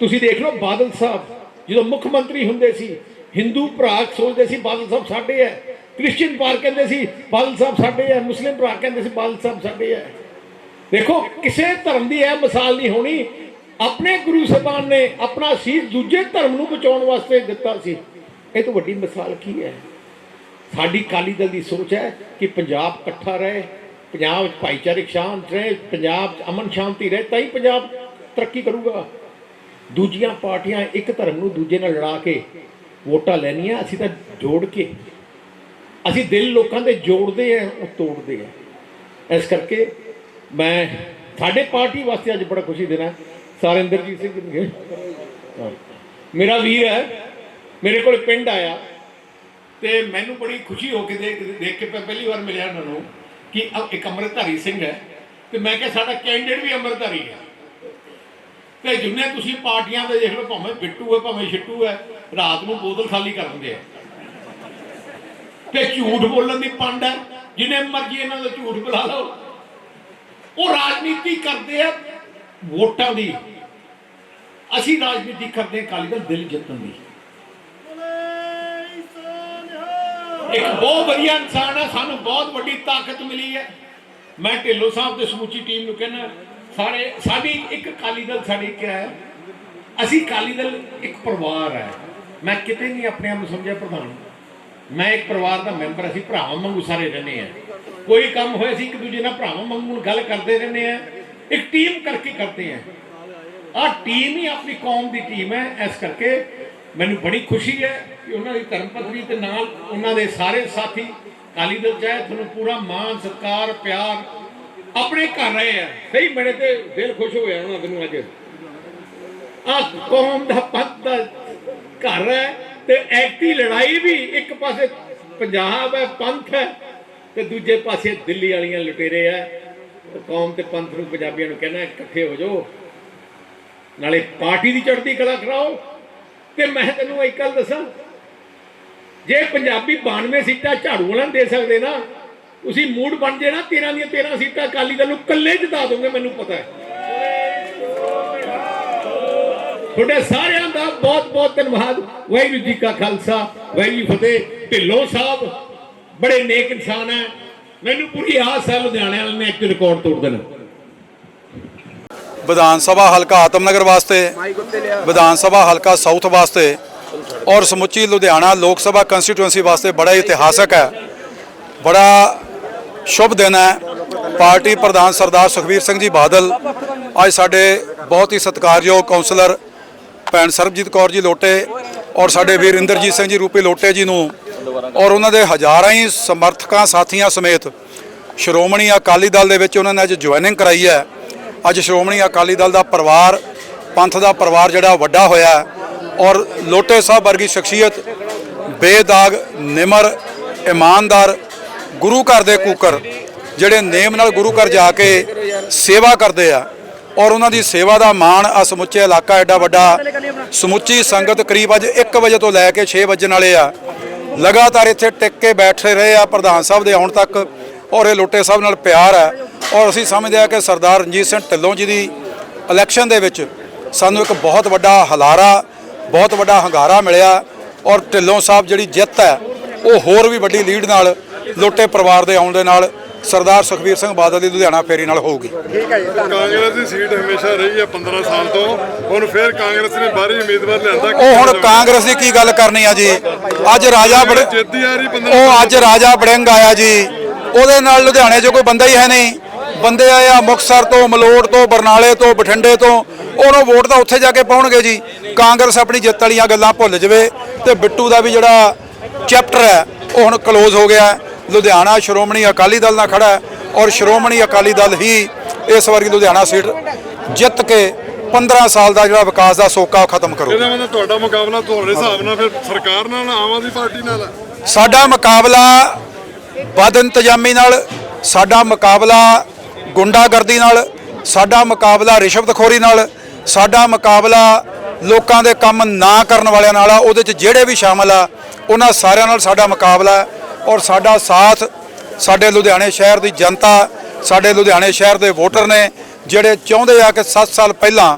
ਤੁਸੀਂ ਦੇਖ ਲਓ ਬਾਦਲ ਸਾਹਿਬ, ਜਦੋਂ ਮੁੱਖ ਮੰਤਰੀ ਹੁੰਦੇ ਸੀ ਹਿੰਦੂ ਭਰਾ ਸੋਚਦੇ ਸੀ ਬਾਦਲ ਸਾਹਿਬ ਸਾਡੇ ਹੈ ਕ੍ਰਿਸਚੀਅਨ ਭਰਾ ਕਹਿੰਦੇ ਸੀ ਬਾਦਲ ਸਾਹਿਬ ਸਾਡੇ ਹੈ ਮੁਸਲਿਮ ਭਰਾ ਕਹਿੰਦੇ ਸੀ ਬਾਦਲ ਸਾਹਿਬ ਸਾਡੇ ਹੈ ਦੇਖੋ, ਕਿਸੇ ਧਰਮ ਦੀ ਇਹ ਮਿਸਾਲ ਨਹੀਂ ਹੋਣੀ। ਆਪਣੇ ਗੁਰੂ ਸਾਹਿਬਾਨ ਨੇ ਆਪਣਾ ਸੀਸ ਦੂਜੇ ਧਰਮ ਨੂੰ ਬਚਾਉਣ ਵਾਸਤੇ ਦਿੱਤਾ ਸੀ। ਇਹ ਤੋਂ ਵੱਡੀ ਮਿਸਾਲ ਕੀ ਹੈ ਸਾਡੀ ਕਾਲੀ ਦਲ ਦੀ ਸੋਚ ਹੈ ਕਿ ਪੰਜਾਬ ਇਕੱਠਾ ਰਹੇ, ਪੰਜਾਬ ਵਿੱਚ ਭਾਈਚਾਰਕ ਸ਼ਾਂਤ ਰਹੇ, ਪੰਜਾਬ 'ਚ ਅਮਨ ਸ਼ਾਂਤੀ ਰਹੇ, ਤਾਂ ਹੀ ਪੰਜਾਬ ਤਰੱਕੀ ਕਰੂਗਾ। ਦੂਜੀਆਂ ਪਾਰਟੀਆਂ ਇੱਕ ਧਰਮ ਨੂੰ ਦੂਜੇ ਨਾਲ ਲੜਾ ਕੇ ਵੋਟਾਂ ਲੈਣੀਆਂ, ਅਸੀਂ ਤਾਂ ਜੋੜ ਕੇ, ਅਸੀਂ ਦਿਲ ਲੋਕਾਂ ਦੇ ਜੋੜਦੇ ਆ ਉਹ ਤੋੜਦੇ ਆ। ਇਸ ਕਰਕੇ ਮੈਂ ਸਾਡੇ ਪਾਰਟੀ ਵਾਸਤੇ ਅੱਜ ਬੜਾ ਖੁਸ਼ੀ ਦੇਣਾ ਸਾਰਿੰਦਰਜੀਤ ਸਿੰਘ ਮੇਰਾ ਵੀਰ ਹੈ, ਮੇਰੇ ਕੋਲ ਪਿੰਡ ਆਇਆ, ਤੇ ਮੈਨੂੰ ਬੜੀ ਖੁਸ਼ੀ ਹੋ ਕੇ ਦੇਖ ਦੇਖ ਕੇ ਮੈਂ ਪਹਿਲੀ ਵਾਰ ਮਿਲਿਆ ਉਹਨਾਂ ਨੂੰ ਕਿ ਇੱਕ ਅੰਮ੍ਰਿਤਧਾਰੀ ਸਿੰਘ ਹੈ, ਤੇ ਮੈਂ ਕਿਹਾ ਸਾਡਾ ਕੈਂਡੀਡੇਟ ਵੀ ਅੰਮ੍ਰਿਤਧਾਰੀ ਹੈ। ਕਿ ਜਿੰਨੇ ਤੁਸੀਂ ਪਾਰਟੀਆਂ ਦੇ ਦੇਖ ਲਓ, ਭਾਵੇਂ ਬਿੱਟੂ ਹੈ, ਭਾਵੇਂ ਛਿੱਟੂ ਹੈ, ਰਾਤ ਨੂੰ ਬੋਤਲ ਖਾਲੀ ਕਰ ਦਿੰਦੇ ਆ। ਤੇ ਝੂਠ ਬੋਲਣ ਦੀ ਪੰਡ ਹੈ, ਜਿੰਨੇ ਮਰਜ਼ੀ ਇਹਨਾਂ ਦਾ ਝੂਠ ਬੁਲਾ ਲਓ। ਉਹ ਰਾਜਨੀਤੀ ਕਰਦੇ ਆ ਵੋਟਾਂ ਦੀ। ਅਸੀਂ ਰਾਜਨੀਤੀ ਕਰਦੇ ਹਾਂ ਅਕਾਲੀ ਦਲ ਦਿਲ ਜਿੱਤਣ ਦੀ। ਇੱਕ ਬਹੁਤ ਵਧੀਆ ਇਨਸਾਨ ਹੈ, ਸਾਨੂੰ ਬਹੁਤ ਵੱਡੀ ਤਾਕਤ ਮਿਲੀ ਹੈ। ਮੈਂ ਢਿੱਲੋਂ ਸਾਹਿਬ ਤੇ ਸਮੁੱਚੀ ਟੀਮ ਨੂੰ ਕਹਿੰਦਾ ਸਾਰੇ ਸਾਡੀ ਇੱਕ ਅਕਾਲੀ ਦਲ ਸਾਡੀ ਕਿਹਾ ਹੈ। ਅਸੀਂ ਅਕਾਲੀ ਦਲ ਇੱਕ ਪਰਿਵਾਰ ਹੈ। ਮੈਂ ਕਿਤੇ ਨਹੀਂ ਆਪਣੇ ਆਪ ਨੂੰ ਸਮਝਿਆ ਪ੍ਰਧਾਨ। ਮੈਂ ਇੱਕ ਪਰਿਵਾਰ ਦਾ ਮੈਂਬਰ, ਅਸੀਂ ਭਰਾਵਾਂ ਵਾਂਗੂ ਸਾਰੇ ਰਹਿੰਦੇ ਆ ਕੋਈ ਕੰਮ ਹੋਇਆ ਅਸੀਂ ਇੱਕ ਦੂਜੇ ਨਾਲ ਭਰਾਵਾਂ ਵਾਂਗੂ ਗੱਲ ਕਰਦੇ ਰਹਿੰਦੇ ਆ ਇੱਕ ਟੀਮ ਕਰਕੇ ਕਰਦੇ ਆ ਆ ਟੀਮ ਹੀ ਆਪਣੀ ਕੌਮ ਦੀ ਟੀਮ ਹੈ। ਇਸ ਕਰਕੇ ਮੈਨੂੰ ਬੜੀ ਖੁਸ਼ੀ ਹੈ ਕਿ ਉਹਨਾਂ ਦੀ ਧਰਮ ਪਤਨੀ ਤੇ ਨਾਲ ਉਹਨਾਂ ਦੇ ਸਾਰੇ ਸਾਥੀ ਕਾਲੀ ਦਲ ਚਾਹੇ ਤੁਹਾਨੂੰ ਪੂਰਾ ਮਾਣ, ਸਤਿਕਾਰ, ਪਿਆਰ ਆਪਣੇ ਘਰ ਰਹੇ ਆ। ਸਹੀ ਮੇਰੇ ਤੇ ਦਿਲ ਖੁਸ਼ ਹੋਇਆ ਗਿਆ ਉਹਨਾਂ ਨੂੰ ਅੱਜ। ਆ ਕੌਮ ਦਾ ਪੰਥ ਦਾ ਘਰ ਹੈ ਤੇ ਐਕਟੀ ਲੜਾਈ ਵੀ ਇੱਕ ਪਾਸੇ ਪੰਜਾਬ ਹੈ, ਪੰਥ ਹੈ ਤੇ ਦੂਜੇ ਪਾਸੇ ਦਿੱਲੀ ਵਾਲੀਆਂ ਲੁਟੇਰੇ ਆ ਕੌਮ ਤੇ ਪੰਥ ਨੂੰ ਪੰਜਾਬੀਆਂ ਨੂੰ ਕਹਿਣਾ ਇਕੱਠੇ ਹੋ ਜਾਓ। ਨਾਲੇ ਪਾਰਟੀ ਦੀ ਚੜ੍ਹਦੀ ਕਲਾ ਕਰਾਓ। ਤੇ ਮੈਂ ਤੈਨੂੰ ਇੱਕ ਗੱਲ ਦੱਸਾਂ, ਜੇ ਪੰਜਾਬੀ 92 ਸੀਟਾਂ ਝਾੜੂ ਵਾਲਿਆਂ ਨੂੰ ਦੇ ਸਕਦੇ ਨਾ ਤੁਸੀਂ ਮੂਡ ਬਣ ਜਾਣਾ ਨਾ 13 ਦੀਆਂ 13 ਸੀਟਾਂ ਅਕਾਲੀ ਦਲ ਨੂੰ ਇਕੱਲੇ ਜਿਤਾ ਦੋਗੇ, ਮੈਨੂੰ ਪਤਾ ਹੈ। ਤੁਹਾਡੇ ਸਾਰਿਆਂ ਦਾ ਬਹੁਤ ਬਹੁਤ ਧੰਨਵਾਦ। ਵਾਹਿਗੁਰੂ ਜੀ ਕਾ ਖਾਲਸਾ, ਵਾਹਿਗੁਰੂ ਫਤਿਹ। ਢਿੱਲੋਂ ਸਾਹਿਬ, ਬੜੇ ਨੇਕ ਇਨਸਾਨ ਹੈ। ਮੈਨੂੰ ਪੂਰੀ ਆਸ ਹੈ ਲੁਧਿਆਣੇ ਵਾਲੇ ਨੇ ਇੱਕ ਰਿਕਾਰਡ ਤੋੜ ਦੇਣਾ। ਵਿਧਾਨ ਸਭਾ ਹਲਕਾ ਆਤਮਨਗਰ ਵਾਸਤੇ, ਵਿਧਾਨ ਸਭਾ ਹਲਕਾ ਸਾਊਥ ਵਾਸਤੇ ਔਰ ਸਮੁੱਚੀ ਲੁਧਿਆਣਾ ਲੋਕ ਸਭਾ ਕੰਸਟੀਟੂਐਂਸੀ ਵਾਸਤੇ ਬੜਾ ਇਤਿਹਾਸਕ ਹੈ। ਬੜਾ ਸ਼ੁਭ ਦਿਨ ਹੈ। ਪਾਰਟੀ ਪ੍ਰਧਾਨ ਸਰਦਾਰ ਸੁਖਬੀਰ ਸਿੰਘ ਜੀ ਬਾਦਲ ਅੱਜ ਸਾਡੇ ਬਹੁਤ ਹੀ ਸਤਿਕਾਰਯੋਗ ਕਾਉਂਸਲਰ ਭੈਣ ਸਰਬਜੀਤ ਕੌਰ ਜੀ ਲੋਟੇ ਔਰ ਸਾਡੇ ਵੀਰ ਇੰਦਰਜੀਤ ਸਿੰਘ ਜੀ, ਰੂਪੀ ਲੋਟੇ ਜੀ ਨੂੰ ਔਰ ਉਹਨਾਂ ਦੇ ਹਜ਼ਾਰਾਂ ਹੀ ਸਮਰਥਕਾਂ, ਸਾਥੀਆਂ ਸਮੇਤ ਸ਼੍ਰੋਮਣੀ ਅਕਾਲੀ ਦਲ ਦੇ ਵਿੱਚ ਉਹਨਾਂ ਨੇ ਅੱਜ ਜੁਆਇਨਿੰਗ ਕਰਾਈ ਹੈ। ਅੱਜ ਸ਼੍ਰੋਮਣੀ ਅਕਾਲੀ ਦਲ ਦਾ ਪਰਿਵਾਰ, ਪੰਥ ਦਾ ਪਰਿਵਾਰ ਜਿਹੜਾ ਵੱਡਾ ਹੋਇਆ ਔਰ ਲੋਟੇ ਸਾਹਿਬ ਵਰਗੀ ਸ਼ਖਸੀਅਤ, ਬੇਦਾਗ, ਨਿਮਰ, ਇਮਾਨਦਾਰ ਗੁਰੂ ਘਰ ਦੇ ਕੂਕਰ, ਜਿਹੜੇ ਨੇਮ ਨਾਲ ਗੁਰੂ ਘਰ ਜਾ ਕੇ ਸੇਵਾ ਕਰਦੇ ਆ, ਔਰ ਉਹਨਾਂ ਦੀ ਸੇਵਾ ਦਾ ਮਾਣ ਆ ਸਮੁੱਚੇ ਇਲਾਕਾ ਐਡਾ ਵੱਡਾ। ਸਮੁੱਚੀ ਸੰਗਤ ਕਰੀਬ ਅੱਜ 1 ਵਜੇ ਤੋਂ ਲੈ ਕੇ 6 ਵਜੇ ਵਾਲੇ ਆ। ਲਗਾਤਾਰ ਇੱਥੇ ਟਿਕ ਕੇ ਬੈਠੇ ਰਹੇ ਆ ਪ੍ਰਧਾਨ ਸਾਹਿਬ ਦੇ ਆਉਣ ਤੱਕ, ਔਰ ਇਹ ਲੋਟੇ ਸਾਹਿਬ ਨਾਲ ਪਿਆਰ ਹੈ ਔਰ ਅਸੀਂ ਸਮਝਦੇ ਆ ਕਿ ਸਰਦਾਰ ਰਣਜੀਤ ਸਿੰਘ ਢਿੱਲੋਂ ਜੀ ਦੀ ਇਲੈਕਸ਼ਨ ਦੇ ਵਿੱਚ ਸਾਨੂੰ ਇੱਕ ਬਹੁਤ ਵੱਡਾ ਹਲਾਰਾ, ਬਹੁਤ ਵੱਡਾ ਹੰਗਾਰਾ ਮਿਲਿਆ, ਔਰ ਢਿੱਲੋਂ ਸਾਹਿਬ ਜਿਹੜੀ ਜਿੱਤ ਹੈ, ਉਹ ਹੋਰ ਵੀ ਵੱਡੀ ਲੀਡ ਨਾਲ ਲੋਟੇ ਪਰਿਵਾਰ ਦੇ ਆਉਣ ਦੇ ਨਾਲ ਸਰਦਾਰ ਸੁਖਬੀਰ ਸਿੰਘ ਬਾਦਲ ਦੀ ਲੁਧਿਆਣਾ ਫੇਰੀ ਨਾਲ ਹੋਊਗੀ। ਕਾਂਗਰਸ ਦੀ ਸੀਟ ਹਮੇਸ਼ਾ ਰਹੀ ਹੈ 15 ਸਾਲ ਤੋਂ। ਹੁਣ ਫਿਰ ਕਾਂਗਰਸ ਨੇ ਬਾਹਰੀ ਉਮੀਦਵਾਰ ਲਿਆਂਦਾ। ਉਹ ਹੁਣ ਕਾਂਗਰਸ ਦੀ ਕੀ ਗੱਲ ਕਰਨੀ ਆ ਜੀ? ਅੱਜ ਰਾਜਾ ਬੜ ਜਿੱਦੀ ਆ ਰਹੀ 15 ਉਹ ਅੱਜ ਰਾਜਾ ਬੜਿੰਗ ਆਇਆ ਜੀ। ਉਹਦੇ ਨਾਲ ਲੁਧਿਆਣੇ 'ਚ ਕੋਈ ਬੰਦਾ ਹੀ ਹੈ ਨਹੀਂ। ਬੰਦੇ ਆਏ ਆ ਮੁਕਸਰ ਤੋਂ ਮਲੋੜ ਤੋਂ ਬਰਨਾਲੇ ਤੋਂ ਬਠਿੰਡੇ ਤੋਂ। ਉਹਨੂੰ ਵੋਟ ਤਾਂ ਉੱਥੇ ਜਾ ਕੇ ਪਾਉਣਗੇ ਜੀ। ਕਾਂਗਰਸ ਆਪਣੀ ਜਿੱਤ ਵਾਲੀਆਂ ਗੱਲਾਂ ਭੁੱਲ ਜਵੇ ਤੇ ਬਿੱਟੂ ਦਾ ਵੀ ਜਿਹੜਾ ਚੈਪਟਰ ਹੈ ਉਹ ਹੁਣ ਕਲੋਜ਼ ਹੋ ਗਿਆ। ਲੁਧਿਆਣਾ ਸ਼੍ਰੋਮਣੀ ਅਕਾਲੀ ਦਲ ਨਾਲ ਖੜਾ ਹੈ ਔਰ ਸ਼੍ਰੋਮਣੀ ਅਕਾਲੀ ਦਲ ਹੀ ਇਸ ਵਾਰੀ ਲੁਧਿਆਣਾ ਸੀਟ ਜਿੱਤ ਕੇ 15 ਸਾਲ ਦਾ ਜਿਹੜਾ ਵਿਕਾਸ ਦਾ ਸੋਕਾ ਖਤਮ ਕਰੂਗਾ। ਇਹਦਾ ਮਤਲਬ ਤੁਹਾਡਾ ਮੁਕਾਬਲਾ ਤੁਹਾਡੇ ਹਿਸਾਬ ਨਾਲ ਫਿਰ ਸਰਕਾਰ ਨਾਲ ਆਮ ਆਦਮੀ ਪਾਰਟੀ ਨਾਲ ਸਾਡਾ ਮੁਕਾਬਲਾ ਬਦ ਇੰਤਜ਼ਾਮੀ ਨਾਲ ਸਾਡਾ ਮੁਕਾਬਲਾ ਗੁੰਡਾਗਰਦੀ ਨਾਲ ਸਾਡਾ ਮੁਕਾਬਲਾ ਰਿਸ਼ਵਤਖੋਰੀ ਨਾਲ ਸਾਡਾ ਮੁਕਾਬਲਾ ਲੋਕਾਂ ਦੇ ਕੰਮ ਨਾ ਕਰਨ ਵਾਲਿਆਂ ਨਾਲ ਆ ਉਹਦੇ 'ਚ ਜਿਹੜੇ ਵੀ ਸ਼ਾਮਲ ਆ ਉਹਨਾਂ ਸਾਰਿਆਂ ਨਾਲ ਸਾਡਾ ਮੁਕਾਬਲਾ ਹੈ ਔਰ ਸਾਡਾ ਸਾਥ ਸਾਡੇ ਲੁਧਿਆਣੇ ਸ਼ਹਿਰ ਦੀ ਜਨਤਾ, ਸਾਡੇ ਲੁਧਿਆਣੇ ਸ਼ਹਿਰ ਦੇ ਵੋਟਰ ਨੇ, ਜਿਹੜੇ ਚਾਹੁੰਦੇ ਆ ਕਿ 7 ਸਾਲ ਪਹਿਲਾਂ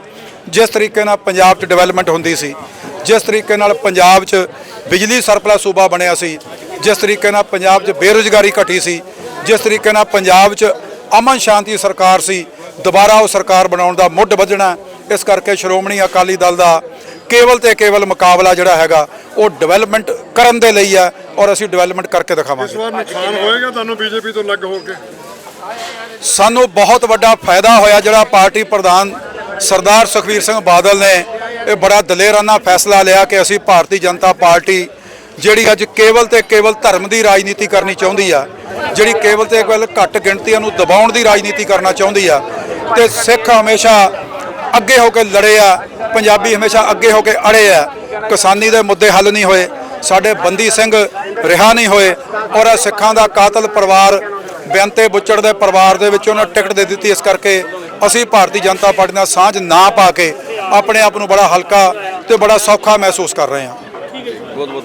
ਜਿਸ ਤਰੀਕੇ ਨਾਲ ਪੰਜਾਬ 'ਚ ਡਿਵੈਲਪਮੈਂਟ ਹੁੰਦੀ ਸੀ, ਜਿਸ ਤਰੀਕੇ ਨਾਲ ਪੰਜਾਬ 'ਚ ਬਿਜਲੀ ਸਰਪਲਸ ਸੂਬਾ ਬਣਿਆ ਸੀ, ਜਿਸ ਤਰੀਕੇ ਨਾਲ ਪੰਜਾਬ 'ਚ ਬੇਰੁਜ਼ਗਾਰੀ ਘਟੀ ਸੀ, ਜਿਸ ਤਰੀਕੇ ਨਾਲ ਪੰਜਾਬ 'ਚ ਅਮਨ ਸ਼ਾਂਤੀ ਸਰਕਾਰ ਸੀ, ਦੁਬਾਰਾ ਉਹ ਸਰਕਾਰ ਬਣਾਉਣ ਦਾ ਮੁੱਢ ਵੱਜਣਾ, ਇਸ ਕਰਕੇ ਸ਼੍ਰੋਮਣੀ ਅਕਾਲੀ ਦਲ ਦਾ ਕੇਵਲ ਤੇ ਕੇਵਲ ਮੁਕਾਬਲਾ ਜਿਹੜਾ ਹੈਗਾ, ਉਹ ਡਿਵੈਲਪਮੈਂਟ ਕਰਨ ਦੇ ਲਈ ਹੈ ਔਰ ਅਸੀਂ ਡਿਵੈਲਪਮੈਂਟ ਕਰਕੇ ਇਸ ਦਿਖਾਵਾਂਗੇ ਵਾਰ ਨੁਕਸਾਨ ਹੋਏਗਾ ਤੁਹਾਨੂੰ ਬੀਜੇਪੀ ਤੋਂ ਲੱਗ ਹੋ ਕੇ? ਸਾਨੂੰ ਬਹੁਤ ਵੱਡਾ ਫਾਇਦਾ ਹੋਇਆ ਜਿਹੜਾ ਪਾਰਟੀ ਪ੍ਰਧਾਨ ਸਰਦਾਰ ਸੁਖਬੀਰ ਸਿੰਘ ਬਾਦਲ ਨੇ ਇਹ ਬੜਾ ਦਲੇਰਾਨਾ ਫੈਸਲਾ ਲਿਆ ਕਿ ਅਸੀਂ ਭਾਰਤੀ ਜਨਤਾ ਪਾਰਟੀ ਜਿਹੜੀ ਅੱਜ ਕੇਵਲ ਤੇ ਕੇਵਲ ਧਰਮ ਦੀ ਰਾਜਨੀਤੀ ਕਰਨੀ ਚਾਹੁੰਦੀ ਆ ਜਿਹੜੀ ਕੇਵਲ ਤੇ ਕੇਵਲ ਘੱਟ ਗਿਣਤੀਆਂ ਨੂੰ ਦਬਾਉਣ ਦੀ ਰਾਜਨੀਤੀ ਕਰਨਾ ਚਾਹੁੰਦੀ ਆ ਤੇ ਸਿੱਖ ਹਮੇਸ਼ਾ ਅੱਗੇ ਹੋ ਕੇ ਲੜੇ ਆ ਪੰਜਾਬੀ ਹਮੇਸ਼ਾ ਅੱਗੇ ਹੋ ਕੇ ਅੜੇ ਆ ਕਿਸਾਨੀ ਦੇ ਮੁੱਦੇ ਹੱਲ ਨਹੀਂ ਹੋਏ। ਸਾਡੇ ਬੰਦੀ ਸਿੰਘ ਰਿਹਾ ਨਹੀਂ ਹੋਏ ਔਰ ਇਹ ਸਿੱਖਾਂ ਦਾ ਕਾਤਲ ਪਰਿਵਾਰ ਬੇਅੰਤੇ ਬੁੱਚੜ ਦੇ ਪਰਿਵਾਰ ਦੇ ਵਿੱਚ ਉਹਨਾਂ ਟਿਕਟ ਦੇ ਦਿੱਤੀ ਇਸ ਕਰਕੇ ਅਸੀਂ ਭਾਰਤੀ ਜਨਤਾ ਪਾਰਟੀ ਨਾਲ ਸਾਂਝ ਨਾ ਪਾ ਕੇ ਆਪਣੇ ਆਪ ਨੂੰ ਬੜਾ ਹਲਕਾ ਤੇ ਬੜਾ ਸੌਖਾ ਮਹਿਸੂਸ ਕਰ ਰਹੇ ਹਾਂ। ਬਹੁਤ ਬਹੁਤ